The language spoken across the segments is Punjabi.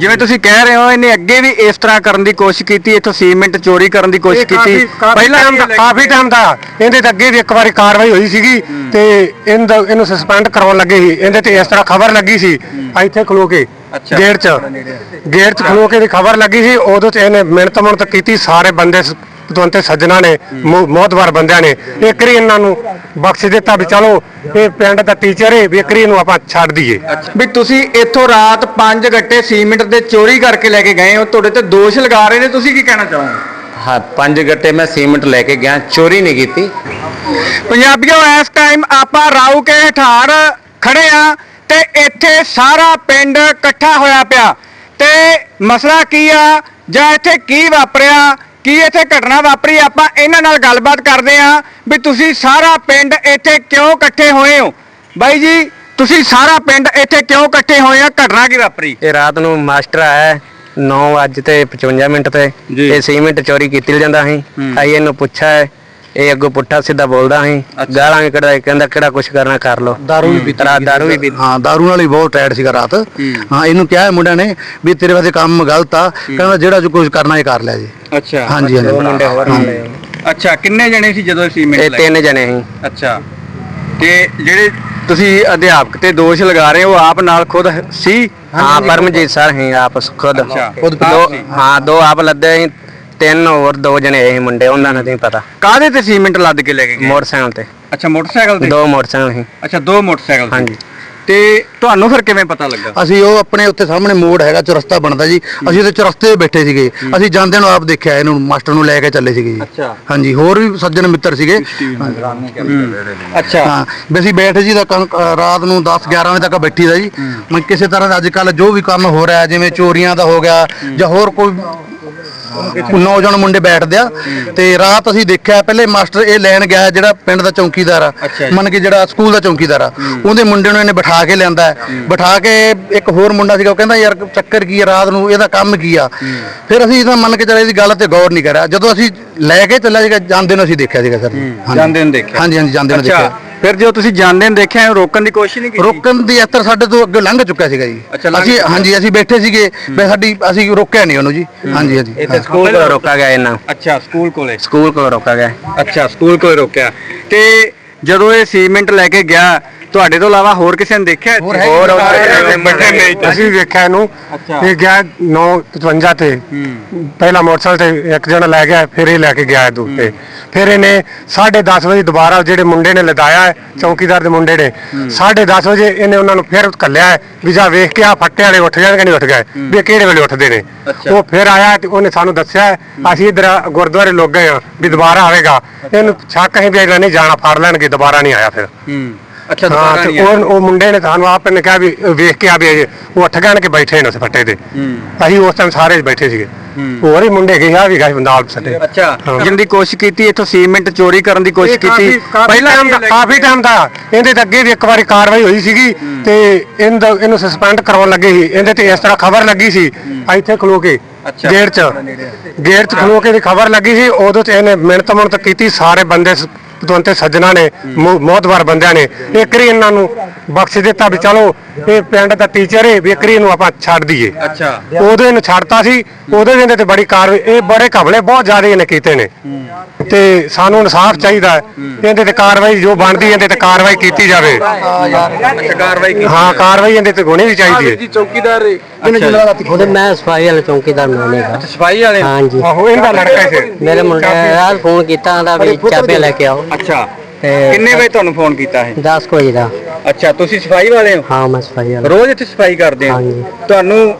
ਜਿਵੇਂ ਤੁਸੀਂ ਕਹਿ ਰਹੇ ਹੋ ਇਹਨੇ ਅੱਗੇ ਵੀ ਇਸ ਤਰ੍ਹਾਂ ਕਰਨ ਦੀ ਕੋਸ਼ਿਸ਼ ਕੀਤੀ ਇੱਥੋਂ ਸੀਮੈਂਟ ਚੋਰੀ ਕਰਨ ਦੀ ਕੋਸ਼ਿਸ਼ ਕੀਤੀ। ਪਹਿਲਾਂ ਕਾਫੀ ਟਾਈਮ ਦਾ। ਇਹਦੇ ਤੇ ਅੱਗੇ ਵੀ ਇੱਕ ਵਾਰੀ ਕਾਰਵਾਈ ਹੋਈ ਸੀਗੀ ਤੇ ਇਹਨੂੰ ਸਸਪੈਂਡ ਕਰਾਉਣ ਲੱਗੇ ਸੀ। ਇਹਦੇ ਤੇ ਇਸ ਤਰ੍ਹਾਂ ਖਬਰ ਲੱਗੀ ਸੀ। ਇੱਥੇ ਖਲੋ ਕੇ। ਗੇਟ 'ਚ। ਗੇਟ 'ਚ ਖਲੋ ਕੇ ਦੀ ਖਬਰ ਲੱਗੀ ਸੀ। ਉਦੋਂ 'ਚ ਇਹਨੇ ਮਿਹਨਤ ਮੁਹਨਤ ਕੀਤੀ। ਸਾਰੇ ਬੰਦੇ ਤੁੰਤੇ ਸੱਜਣਾ ਨੇ ਮੋਹਤਵਾਰ ਬੰਦਿਆਂ ਨੇ। ਇੱਕ ਰੀ ਇਹਨਾਂ ਨੂੰ ਬਖਸ਼ ਦਿੱਤਾ ਵੀ ਚਲੋ ਇਹ ਪਿੰਡ ਦਾ ਟੀਚਰ ਹੈ ਵੀ ਇੱਕ ਰੀ ਇਹਨੂੰ ਆਪਾਂ ਛੱਡ ਦਈਏ। ਵੀ ਤੁਸੀਂ ਇੱਥੋਂ ਰਾਤ 5 ਗੱਟੇ ਸੀਮੈਂਟ ਦੇ ਚੋਰੀ ਕਰਕੇ ਲੈ ਕੇ ਗਏ ਹੋ ਤੁਹਾਡੇ ਤੇ ਦੋਸ਼ ਲਗਾ ਰਹੇ ਨੇ ਤੁਸੀਂ ਕੀ ਕਹਿਣਾ ਚਾਹੋਗੇ? ਹਾਂ ਪੰਜ ਗੱਟੇ ਮੈਂ ਸੀਮੈਂਟ ਲੈ ਕੇ ਗਿਆ ਚੋਰੀ ਨਹੀਂ ਕੀਤੀ। ਪੰਜਾਬੀਓ ਇਸ ਟਾਈਮ ਆਪਾਂ ਰਾਊ ਕੇ ਠਾੜ ਖੜੇ ਆ ਤੇ ਇੱਥੇ ਸਾਰਾ ਪਿੰਡ ਇਕੱਠਾ ਹੋਇਆ ਪਿਆ। ਤੇ ਮਸਲਾ ਕੀ ਆ ਜਾਂ ਇੱਥੇ ਕੀ ਵਾਪਰਿਆ? ਕੀ ਇੱਥੇ ਘਟਨਾ ਵਾਪਰੀ? ਆਪਾਂ ਇਹਨਾਂ ਨਾਲ ਗੱਲਬਾਤ ਕਰਦੇ ਆ ਵੀ ਤੁਸੀਂ ਸਾਰਾ ਪਿੰਡ ਇੱਥੇ ਕਿਉਂ ਇਕੱਠੇ ਹੋਏ ਹੋ? ਬਾਈ ਜੀ ਤੁਸੀਂ ਸਾਰਾ ਪਿੰਡ ਇੱਥੇ ਕਿਉਂ ਇਕੱਠੇ ਹੋਏ ਆ ਘਟਨਾ ਕੀ ਵਾਪਰੀ? ਇਹ ਰਾਤ ਨੂੰ ਮਾਸਟਰ ਆਇਆ 9 ਵਜੇ ਤੇ 55 ਮਿੰਟ ਤੇ। ਇਹ ਸੀਮੈਂਟ ਚੋਰੀ ਕੀਤੀ ਜਾਂਦਾ ਸੀ। ਆਈ ਇਹਨੂੰ ਪੁੱਛਿਆ ਹੈ, ਇਹ ਅੱਗੋਂ ਪੁੱਠਾ ਸਿੱਧਾ ਬੋਲਦਾ ਸੀ। ਗਾਲਾਂ ਵੀ ਕੱਢਦਾ ਕਹਿੰਦਾ ਕਿਹੜਾ ਕੁਛ ਕਰਨਾ ਕਰ ਲੋ ਦਾਰੂ ਵੀ ਪੀਤੀ ਰਾਤ ਦਾਰੂ ਵੀ ਪੀਤੀ। ਹਾਂ ਦਾਰੂ ਨਾਲ ਹੀ ਬਹੁਤ ਟਾਇਰਡ ਸੀਗਾ ਰਾਤ। ਹਾਂ। ਇਹਨੂੰ ਕਿਹਾ ਹੈ ਮੁੰਡਿਆਂ ਨੇ ਵੀ ਤੇਰੇ ਵਾਸਤੇ ਕੰਮ ਗਲਤ ਆ। ਕਹਿੰਦਾ ਜਿਹੜਾ ਜੋ ਕੁਝ ਕਰਨਾ ਇਹ ਕਰ ਲਿਆ ਜੀ। ਅੱਛਾ ਹਾਂਜੀ ਹਾਂਜੀ ਦੋ ਮੁੰਡੇ ਹੋਰ। ਹੁੰਦੇ ਅੱਛਾ ਕਿੰਨੇ ਜਣੇ ਸੀ ਜਦੋਂ ਸੀਮੈਂਟ ਇਹ ਤਿੰਨ ਜਣੇ ਸੀ। ਅੱਛਾ। ਤੇ ਜਿਹੜੇ ਤੁਸੀਂ ਅਧਿਆਪਕ ਤੇ ਦੋਸ਼ ਲਗਾ ਰਹੇ ਹੋ ਆਪ ਨਾਲ ਖੁਦ ਸੀ? ਹਾਂ ਪਰਮਜੀਤ ਸਰ ਹੀ ਆਪ ਖੁਦ। ਖੁਦ ਦੋ ਸੀ। ਹਾਂ ਦੋ ਆਪ ਲੱਦੇ ਸੀ ਤਿੰਨ ਹੋਰ ਦੋ ਜਣੇ ਇਹ ਮੁੰਡੇ ਉਹਨਾਂ ਨੂੰ ਨਹੀਂ ਪਤਾ। ਕਾਹਦੇ ਤੇ ਸੀਮੈਂਟ ਲੱਦ ਕੇ ਲੈ ਕੇ ਗਏ? ਮੋਟਰਸਾਈਕਲ ਤੇ। ਅੱਛਾ ਮੋਟਰਸਾਈਕਲ ਤੇ? ਦੋ ਮੋਟਰਸਾਈਕਲ ਸੀ। ਅੱਛਾ ਦੋ ਮੋਟਰਸਾਈਕਲ। ਹਾਂਜੀ। ਤੇ ਤੁਹਾਨੂੰ ਫਿਰ ਕਿਵੇਂ ਪਤਾ ਲੱਗਾ? ਅਸੀਂ ਉਹ ਆਪਣੇ ਉੱਥੇ ਸਾਹਮਣੇ ਮੋੜ ਹੈਗਾ ਚੁਰਸਤਾ ਬਣਦਾ ਜੀ। ਅਸੀਂ ਤੇ ਚੁਰਸਤੇ 'ਤੇ ਬੈਠੇ ਸੀਗੇ। ਅਸੀਂ ਜਾਂਦਿਆਂ ਨੂੰ ਆਪ ਦੇਖਿਆ ਇਹਨੂੰ ਮਾਸਟਰ ਨੂੰ ਲੈ ਕੇ ਚੱਲੇ ਸੀਗੇ ਜੀ। ਅੱਛਾ। ਹਾਂਜੀ ਹੋਰ ਵੀ ਸੱਜਣ ਮਿੱਤਰ ਸੀਗੇ। ਅੱਛਾ। ਹਾਂ ਵੀ ਅਸੀਂ ਬੈਠੇ ਜੀ ਦਾ ਰਾਤ ਨੂੰ 10 11 ਵਜੇ ਤੱਕ ਬੈਠੀ ਦਾ ਜੀ ਮੈਂ ਕਿਸੇ ਤਰ੍ਹਾਂ ਦਾ ਅੱਜ ਕੱਲ ਜੋ ਵੀ ਕੰਮ ਹੋ ਰਿਹਾ ਜਿਵੇਂ ਚੋਰੀਆਂ ਦਾ ਹੋ ਗਿਆ ਜਾਂ ਹੋਰ ਕੋਈ ਨੌਜਵਾਨ ਮੁੰਡੇ ਬੈਠਦੇ ਆ ਤੇ ਰਾਤ ਅਸੀਂ ਦੇਖਿਆ ਪਹਿਲੇ ਮਾਸਟਰ ਇਹ ਲੈਣ ਗਿਆ ਜਿਹੜਾ ਪਿੰਡ ਦਾ ਚੌਕੀਦਾਰ ਆ। ਮੰਨ ਕੇ ਜਿਹੜਾ ਸਕੂਲ ਦਾ ਚੌਕੀਦਾਰ ਆ। ਉਹਦੇ ਮੁੰਡੇ ਨੂੰ ਇਹਨੇ ਬਿਠਾ ਕੇ ਲਿਆਂਦਾ। ਬਿਠਾ ਕੇ ਇੱਕ ਹੋਰ ਮੁੰਡਾ ਸੀਗਾ ਉਹ ਕਹਿੰਦਾ ਯਾਰ ਚੱਕਰ ਕੀ ਆ ਰਾਤ ਨੂੰ ਇਹਦਾ ਕੰਮ ਕੀ ਆ? ਫਿਰ ਅਸੀਂ ਤਾਂ ਮੰਨ ਕੇ ਚੱਲੇ ਇਹਦੀ ਗੱਲ ਤੇ ਗੌਰ ਨਹੀਂ ਕਰਿਆ। ਜਦੋਂ ਅਸੀਂ ਲੈ ਕੇ ਚੱਲਿਆ ਸੀਗਾ ਜਾਂਦੇ ਨੂੰ ਅਸੀਂ ਦੇਖਿਆ ਸੀਗਾ ਸਰ। ਜਾਂਦੇ ਨੂੰ ਦੇਖਿਆ। ਹਾਂਜੀ ਹਾਂਜੀ ਜਾਂਦੇ ਨੂੰ ਦੇਖਿਆ। ਫਿਰ ਜਦੋਂ ਤੁਸੀਂ ਜਾਂਦੇ ਨੂੰ ਦੇਖਿਆ ਰੋਕਣ ਦੀ ਕੋਸ਼ਿਸ਼ ਨਹੀਂ ਕੀਤੀ? ਰੋਕਣ ਦੀ ਅਸਰ ਸਾਡੇ ਤੋਂ ਅੱਗੇ ਲੰਘ ਚੁੱਕਿਆ ਸੀਗਾ ਜੀ। ਅਸੀਂ। ਹਾਂਜੀ ਅਸੀਂ ਬੈਠੇ ਸੀਗੇ। ਮੈਂ ਸਾਡੀ ਅਸੀਂ ਰੋਕਿਆ ਨਹੀਂ ਉਹਨੂੰ ਜੀ। ਹਾਂਜੀ ਹਾਂਜੀ। ਇਹ ਤੇ ਸਕੂਲ ਕੋਲ ਰੋਕਾ ਗਿਆ ਇਹਨਾਂ। ਅੱਛਾ ਸਕੂਲ ਕੋਲੇ। ਸਕੂਲ ਕੋਲ ਰੋਕਾ ਗਿਆ। ਅੱਛਾ ਸਕੂਲ ਕੋਲੇ ਰੋਕਿਆ। ਤੇ ਜਦੋਂ ਇਹ ਸੀਮੈਂਟ ਲੈ ਕੇ ਗਿਆ ਤੁਹਾਡੇ ਤੋਂ ਇਲਾਵਾ ਹੋਰ ਕਿਸੇ ਨੇ ਦੇਖਿਆ? ਹੋਰ ਅਸੀਂ ਵੇਖਿਆ ਇਹਨੂੰ। ਇਹ ਗਿਆ 955 ਤੇ। ਪਹਿਲਾ ਮੋਟਰਸਾਈਕਲ ਤੇ ਇੱਕ ਜਣਾ ਲੈ ਗਿਆ ਫਿਰ ਇਹ ਲੈ ਕੇ ਗਿਆ ਦੂਰ ਤੇ ਫਿਰ ਇਹਨੇ 10:30 ਵਜੇ ਦੁਬਾਰਾ ਜਿਹੜੇ ਮੁੰਡੇ ਨੇ ਲਦਾਇਆ ਹੈ ਚੌਕੀਦਾਰ ਦੇ ਮੁੰਡੇ ਨੇ 10:30 ਵਜੇ ਇਹਨੇ ਉਹਨਾਂ ਨੂੰ ਫਿਰ ਕੱਲਿਆ ਹੈ ਵੀ ਜਾ ਵੇਖ ਕੇ ਆ ਫੱਟੇ ਵਾਲੇ ਉੱਠ ਜਾਣਗੇ ਨਹੀਂ ਉੱਠ ਗਏ। ਵੀ ਇਹ ਕਿਹੜੇ ਵੇਲੇ ਉੱਠਦੇ ਨੇ। ਉਹ ਫਿਰ ਆਇਆ ਤੇ ਉਹਨੇ ਸਾਨੂੰ ਦੱਸਿਆ ਹੈ, ਅਸੀਂ ਇਧਰ ਗੁਰਦੁਆਰੇ ਲੋਕ ਗਏ ਹਾਂ ਵੀ ਦੁਬਾਰਾ ਆਵੇਗਾ। ਇਹਨੂੰ ਸ਼ੱਕ ਅਸੀਂ ਵੀ ਇਹਦਾ ਨਹੀਂ ਜਾਣਾ ਫੜ ਲੈਣਗੇ ਦੁਬਾਰਾ ਨਹੀਂ ਆਇਆ ਫਿਰ। ਹੂੰ। ਅੱਛਾ ਹਾਂ ਦੁਬਾਰਾ ਤੇ ਨਹੀਂ ਆਇਆ। ਉਹ ਉਹ ਮੁੰਡੇ ਨੇ ਸਾਨੂੰ ਆਪ ਨੇ ਕਿਹਾ ਵੀ ਅ, ਵੇਖ ਕੇ ਆ ਵੀ ਅਜੇ ਉਹ ਉੱਠ ਗਏ ਨੇ ਕਿ ਬੈਠੇ ਨੇ ਉਸ ਫੱਟੇ ਤੇ। ਅਸੀਂ ਉਸ ਟਾਈਮ ਸਾਰੇ ਬੈਠੇ ਸੀਗੇ। ਹੋਰ ਹੀ ਮੁੰਡੇ ਗਏ ਆ ਵੀ ਗਏ ਨਾਲ ਸੱਟੇ ਅੱਛਾ ਹਾਂ। ਜਿੰਨ ਦੀ ਕੋਸ਼ਿਸ਼ ਕੀਤੀ ਇੱਥੋਂ ਸੀਮੈਂਟ ਚੋਰੀ ਕਰਨ ਦੀ ਕੋਸ਼ਿਸ਼ ਕੀਤੀ। ਪਹਿਲਾਂ ਕਾਫੀ ਟਾਈਮ ਦਾ। ਇਹਦੇ ਤੇ ਅੱਗੇ ਵੀ ਇੱਕ ਵਾਰੀ ਕਾਰਵਾਈ ਹੋਈ ਸੀਗੀ ਤੇ ਇਹਦਾ ਇਹਨੂੰ ਸਸਪੈਂਡ ਕਰਾਉਣ ਲੱਗੇ ਸੀ। ਇਹਦੇ ਤੇ ਇਸ ਤਰ੍ਹਾਂ ਖਬਰ ਲੱਗੀ ਸੀ। ਇੱਥੇ ਖਲੋ ਕੇ ਅੱਛਾ। ਗੇਟ 'ਚ। ਗੇਟ 'ਚ ਖਲੋ ਕੇ ਦੀ ਖਬਰ ਲੱਗੀ ਸੀ। ਉਦੋਂ ਤੇ ਇਹਨੇ ਮਿਹਨਤ ਮੁਹਨਤ ਕੀਤੀ। ਸਾਰੇ ਬੰਦੇ ਸ- ਤੁੰਤੇ ਸੱਜਣਾ ਨੇ ਮੋਹਤਵਾਰ ਬੰਦਿਆਂ ਨੇ। ਇੱਕ ਰੀ ਇਹਨਾਂ ਨੂੰ ਬਖਸ਼ ਦਿੱਤਾ ਵੀ ਚਲੋ ਇਹ ਪਿੰਡ ਦਾ ਟੀਚਰ ਹੈ ਵੀ ਇੱਕ ਰੀ ਇਹਨੂੰ ਆਪਾਂ ਛੱਡ ਦਈਏ। ਅੱਛਾ। ਉਦੋਂ ਇਹਨੂੰ ਛੱਡਤਾ ਸੀ ਵੀ ਇਹਦੇ ਤੇ ਬੜੀ ਕਾਰਵਾਈ ਇਹ ਬੜੇ ਘਬਲੇ ਬਹੁਤ ਜ਼ਿਆਦਾ ਇਹਨੇ ਕੀਤੇ ਨੇ। ਤੇ ਸਾਨੂੰ ਇਨਸਾਫ ਚਾਹੀਦਾ ਹੈ। ਇਹਦੇ ਤੇ ਕਾਰਵਾਈ ਜੋ ਬਣਦੀ ਇਹਦੇ ਤੇ ਕਾਰਵਾਈ ਕੀਤੀ ਜਾਵੇ। ਅੱਛਾ ਕਾਰਵਾਈ ਕੀਤੀ ਹਾਂ ਕਾਰਵਾਈ ਇਹਦੇ ਤੇ ਹੋਣੀ ਵੀ ਚਾਹੀਦੀ ਹੈ। ਚੌਕੀਦਾਰ ਉਹਦੇ ਮੈਂ ਸਫ਼ਾਈ ਵਾਲਾ ਚੌਂਕੀਦਾਰ ਮੈਨੇਗਾ ਸਫ਼ਾਈ ਵਾਲੇ? ਹਾਂਜੀ। ਆਹੋ ਇਹਦਾ ਲੜਕਾ ਸੀ ਮੇਰੇ ਮੁੰਡੇ ਯਾਰ ਫੋਨ ਕੀਤਾ ਉਹਦਾ ਵੀ ਚਾਬੀ ਲੈ ਕੇ ਆਓ। ਅੱਛਾ। ਤੇ ਕਿੰਨੇ ਵਜੇ ਤੁਹਾਨੂੰ ਫੋਨ ਕੀਤਾ ਹੈ 10 ਕੁ ਵਜੇ ਦਾ। ਅੱਛਾ ਤੁਸੀਂ ਸਫ਼ਾਈ ਵਾਲੇ ਹੋ? ਹਾਂ ਮੈਂ ਸਫ਼ਾਈ ਵਾਲਾ। ਰੋਜ਼ ਇੱਥੇ ਸਫ਼ਾਈ ਕਰਦੇ ਹੋ? ਹਾਂਜੀ। ਤੁਹਾਨੂੰ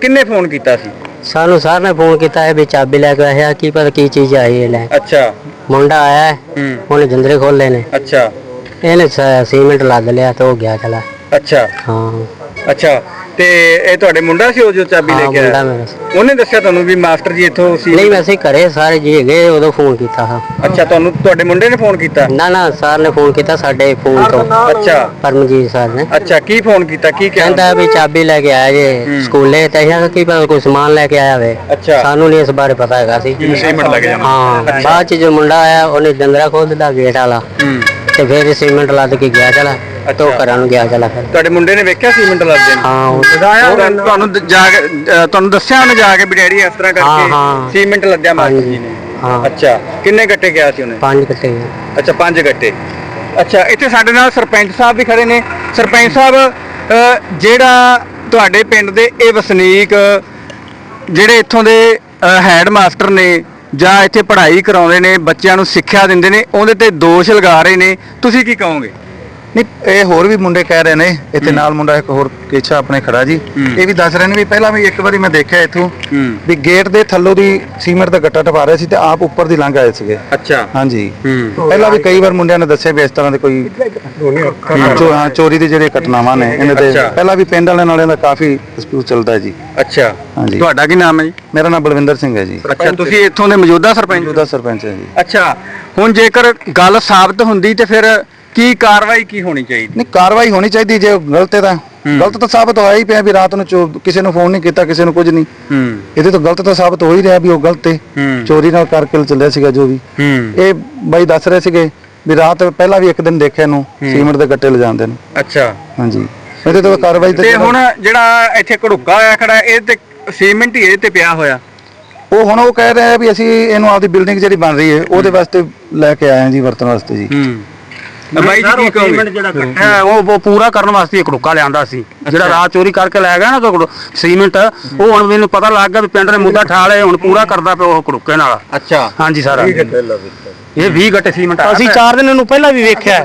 ਕਿੰਨੇ ਫੋਨ ਕੀਤਾ ਸੀ? ਸਾਨੂੰ ਸਰ ਨੇ ਫੋਨ ਕੀਤਾ ਹੈ ਵੀ ਚਾਬੀ ਲੈ ਕੇ ਆਇਆ ਕੀ ਪਤਾ ਕੀ ਚੀਜ਼ ਆਈ ਹੈ ਲੈ। ਅੱਛਾ। ਮੁੰਡਾ ਆਇਆ ਹੈ, ਹੂੰ। ਉਹਨੇ ਜੰਦਰੇ ਖੋਲੇ ਨੇ। ਅੱਛਾ। ਇਹਨੇ ਸ- ਸੀਮੈਂਟ ਲੱਦ ਲਿਆ ਤੇ ਉਹ ਗਿਆ ਚਲਾ। ਅੱਛਾ। ਹਾਂ। ਅੱਛਾ। ਤੇ ਇਹ ਤੁਹਾਡੇ ਮੁੰਡਾ ਸੀ ਉਹ ਜੋ ਚਾਬੀ ਲੈ ਕੇ ਮੁੰਡਾ ਆਇਆ? ਮੇਰਾ ਸੀ। ਉਹਨੇ ਦੱਸਿਆ ਤੁਹਾਨੂੰ ਵੀ ਮਾਸਟਰ ਜੀ ਇੱਥੋਂ ਸੀ? ਨਹੀਂ ਵੈਸੇ ਘਰੇ ਸਾਰੇ ਜੀ ਹੈਗੇ ਉਦੋਂ ਫੋਨ ਕੀਤਾ ਹਾਂ। ਅੱਛਾ ਤੁਹਾਨੂੰ ਤੁਹਾਡੇ ਮੁੰਡੇ ਨੇ ਫੋਨ ਕੀਤਾ? ਨਾ ਨਾ ਸਰ ਨੇ ਫੋਨ ਕੀਤਾ ਸਾਡੇ ਫੋਨ ਤੋਂ। ਅੱਛਾ। ਪਰਮਜੀਤ ਸਰ ਨੇ। ਅੱਛਾ ਕੀ ਫੋਨ ਕੀਤਾ? ਕੀ ਕਿਹਾ ਕਹਿੰਦਾ ਵੀ ਚਾਬੀ ਲੈ ਕੇ ਆਇਆ ਜੇ ਸਕੂਲੇ ਤੇ ਇਹ ਕੀ ਪਤਾ ਕੋਈ ਸਮਾਨ ਲੈ ਕੇ ਆਇਆ ਵੇ। ਅੱਛਾ। ਸਾਨੂੰ ਨਹੀਂ ਇਸ ਬਾਰੇ ਪਤਾ ਹੈਗਾ ਸੀ। ਸੀਮੈਂਟ ਲੱਗ ਜਾਣਾ। ਹਾਂ ਬਾਅਦ ਚ ਜੋ ਮੁੰਡਾ ਆਇਆ ਉਹਨੇ ਜੰਦਰਾ ਖੋਲ ਦਿੱਤਾ ਗੇਟ ਵਾਲਾ। ਹੂੰ। ਤੇ ਫਿਰ ਸੀਮੈਂਟ ਲੱਦ ਕੇ ਗਿਆ ਚਲਾ। तो घਰਾਂ ਨੂੰ ਗਿਆ ਚਲਾ ਫਿਰ। ਤੁਹਾਡੇ ਮੁੰਡੇ ਨੇ ਵੇਖਿਆ ਸੀਮੈਂਟ ਲੱਦਦੇ ਨੂੰ ਹਾਂ ਉਹ- ਉਹ ਤੁਹਾਨੂੰ ਦ- ਜਾ ਕੇ ਅ, ਤੁਹਾਨੂੰ ਦੱਸਿਆ ਉਹਨੇ ਜਾ ਕੇ ਵੀ ਡੈਡੀ ਇਸ ਤਰ੍ਹਾਂ ਹਾਂ, ਕਰਕੇ ਹਾਂ। ਸੀਮੈਂਟ ਲੱਦਿਆ ਮਾਸਟਰ ਜੀ ਨੇ। ਹਾਂ। ਅੱਛਾ ਕਿੰਨੇ ਗੱਟੇ ਗਿਆ ਸੀ ਉਹਨੇ? ਪੰਜ ਕੱਟੇ। ਅੱਛਾ ਪੰਜ ਗੱਟੇ। ਅੱਛਾ ਇੱਥੇ ਸਾਡੇ ਨਾਲ ਸਰਪੰਚ ਸਾਹਿਬ ਵੀ ਖੜੇ ਨੇ। ਸਰਪੰਚ ਸਾਹਿਬ ਅ, ਜਿਹੜਾ ਤੁਹਾਡੇ ਪਿੰਡ ਦੇ ਇਹ ਵਸਨੀਕ ਜਿਹੜੇ ਇੱਥੋਂ ਦੇ ਹੈਡ ਮਾਸਟਰ ਨੇ ਜਾਂ ਇੱਥੇ ਪੜ੍ਹਾਈ ਕਰਾਉਂਦੇ ਨੇ ਬੱਚਿਆਂ ਨੂੰ ਸਿੱਖਿਆ ਦਿੰਦੇ ਨੇ ਉਹਦੇ ਤੇ ਦੋਸ਼ ਲਗਾ ਰਹੇ ਨੇ। ਤੁਸੀਂ ਕੀ ਕਹੋਗੇ? ਨਹੀਂ ਇਹ ਹੋਰ ਵੀ ਮੁੰਡੇ ਕਹਿ ਰਹੇ ਨੇ ਇੱਥੇ ਨਾਲ ਮੁੰਡਾ ਇੱਕ ਹੋਰ ਕੇਛਾ ਆਪਣੇ ਖੜਾ ਜੀ। ਇਹ ਵੀ ਦੱਸ ਰਹੇ ਨੇ ਵੀ ਪਹਿਲਾਂ ਵੀ ਇੱਕ ਵਾਰੀ ਮੈਂ ਦੇਖਿਆ ਇੱਥੋਂ ਵੀ ਗੇਟ ਦੇ ਥੱਲੋਂ ਦੀ ਸੀਮੈਂਟ ਦਾ ਗੱਟਾ ਟਪਾ ਰਿਹਾ ਸੀ ਤੇ ਆਪ ਉੱਪਰ ਦੀ ਲੰਘ ਆਏ ਸੀਗੇ। ਅੱਛਾ। ਹਾਂਜੀ। ਪਹਿਲਾਂ ਵੀ ਕਈ ਵਾਰ ਮੁੰਡਿਆਂ ਨੇ ਦੱਸਿਆ ਵੀ ਇਸ ਤਰ੍ਹਾਂ ਦੇ ਕੋਈ ਚੋਰੀ ਦੀ ਜਿਹੜੀਆਂ ਘਟਨਾਵਾਂ ਨੇ ਇਹਨਾਂ ਦੇ। ਪਹਿਲਾਂ ਵੀ ਪਿੰਡ ਵਾਲਿਆਂ ਨਾਲ ਇਹਦਾ ਕਾਫੀ ਡਿਸਪਿਊਟ ਚੱਲਦਾ ਹੈ ਜੀ। ਅੱਛਾ। ਹਾਂਜੀ। ਤੁਹਾਡਾ ਕੀ ਨਾਮ ਹੈ ਜੀ? ਮੇਰਾ ਨਾਮ ਬਲਵਿੰਦਰ ਸਿੰਘ ਹੈ ਜੀ। ਅੱਛਾ ਤੁਸੀਂ ਇੱਥੋਂ ਦੇ ਮੌਜੂਦਾ ਸਰਪੰਚ? ਮੌਜੂਦਾ ਸਰਪੰਚ ਹੈ ਜੀ। ਅੱਛਾ ਹੁਣ ਜੇਕਰ ਗੱਲ ਸਾਬਤ ਹੁੰਦੀ ਤੇ ਫਿਰ ਕੀ ਕਾਰਵਾਈ ਕੀ ਹੋਣੀ ਚਾਹੀਦੀ? ਨਹੀਂ ਕਾਰਵਾਈ ਹੋਣੀ ਚਾਹੀਦੀ ਜੇ ਗਲਤ ਹੈ ਤਾਂ। ਗਲਤ ਤਾਂ ਸਾਬਤ ਹੋਇਆ ਹੀ ਪਿਆ ਵੀ ਰਾਤ ਨੂੰ ਕਿਸੇ ਨੂੰ ਫੋਨ ਨਹੀਂ ਕੀਤਾ ਕਿਸੇ ਨੂੰ ਕੁਝ ਨਹੀਂ। ਹੂੰ। ਇਹਦੇ ਤੋਂ ਗਲਤ ਤਾਂ ਸਾਬਤ ਹੋ ਹੀ ਰਿਹਾ ਵੀ ਉਹ ਗਲਤ ਹੈ। ਚੋਰੀ ਨਾਲ ਕਰਕੇ ਚੱਲਿਆ ਸੀਗਾ ਜੋ ਵੀ। ਇਹ ਬਾਈ ਦੱਸ ਰਹੇ ਸੀਗੇ ਵੀ ਰਾਤ ਪਹਿਲਾਂ ਵੀ ਇੱਕ ਦਿਨ ਦੇਖਿਆ ਇਹਨੂੰ ਸੀਮੈਂਟ ਦੇ ਗੱਟੇ ਲਿਜਾਂਦੇ ਨੂੰ। ਅੱਛਾ। ਹਾਂਜੀ। ਇਹਦੇ ਤੋਂ ਕਾਰਵਾਈ ਤੇ ਹੁਣ ਜਿਹੜਾ ਇੱਥੇ ਘੜੁੱਕਾ ਹੋਇਆ ਖੜਾ ਇਹ ਤੇ ਸੀਮੈਂਟ ਹੀ ਇਹ ਤੇ ਪਿਆ ਹੋਇਆ? ਉਹ ਹੁਣ ਉਹ ਕਹਿ ਰਹੇ ਵੀ ਅਸੀਂ ਇਹਨੂੰ ਆਪਦੀ ਬਿਲਡਿੰਗ ਜਿਹੜੀ ਬਣ ਰਹੀ ਹੈ ਉਹਦੇ ਵਾਸਤੇ ਲੈ ਕੇ ਆਏ ਹਾਂ ਜੀ ਵਰਤਣ ਵਾਸਤੇ ਜੀ। ਹੂੰ। ਬਾਈ ਜੀ ਕੀ ਕਹੋਗੇ? ਜਿਹੜਾ ਇਕੱਠਾ ਹੈ, ਉਹ ਉਹ ਪੂਰਾ ਕਰਨ ਵਾਸਤੇ ਇੱਕ ਰੁੱਕਾ ਲਿਆਂਦਾ ਸੀ। ਜਿਹੜਾ ਰਾਤ ਚੋਰੀ ਕਰਕੇ ਲੈ ਗਿਆ ਨਾ ਕੋਈ ਸੀਮੈਂਟ ਉਹ ਹੁਣ ਮੈਨੂੰ ਪਤਾ ਲੱਗ ਗਿਆ ਵੀ ਪਿੰਡ ਨੇ ਮੁੱਦਾ ਠਾ ਲਏ ਹੁਣ ਪੂਰਾ ਕਰਦਾ ਪਿਆ ਉਹ ਕੜੁੱਕੇ ਨਾਲ। ਅੱਛਾ। ਹਾਂਜੀ ਸਾਰਾ। ਇਹ 20 ਗੱਟੇ ਸੀਮੈਂਟ ਆ ਅਸੀਂ 4 ਦਿਨ ਇਹਨੂੰ ਪਹਿਲਾਂ ਵੀ ਵੇਖਿਆ।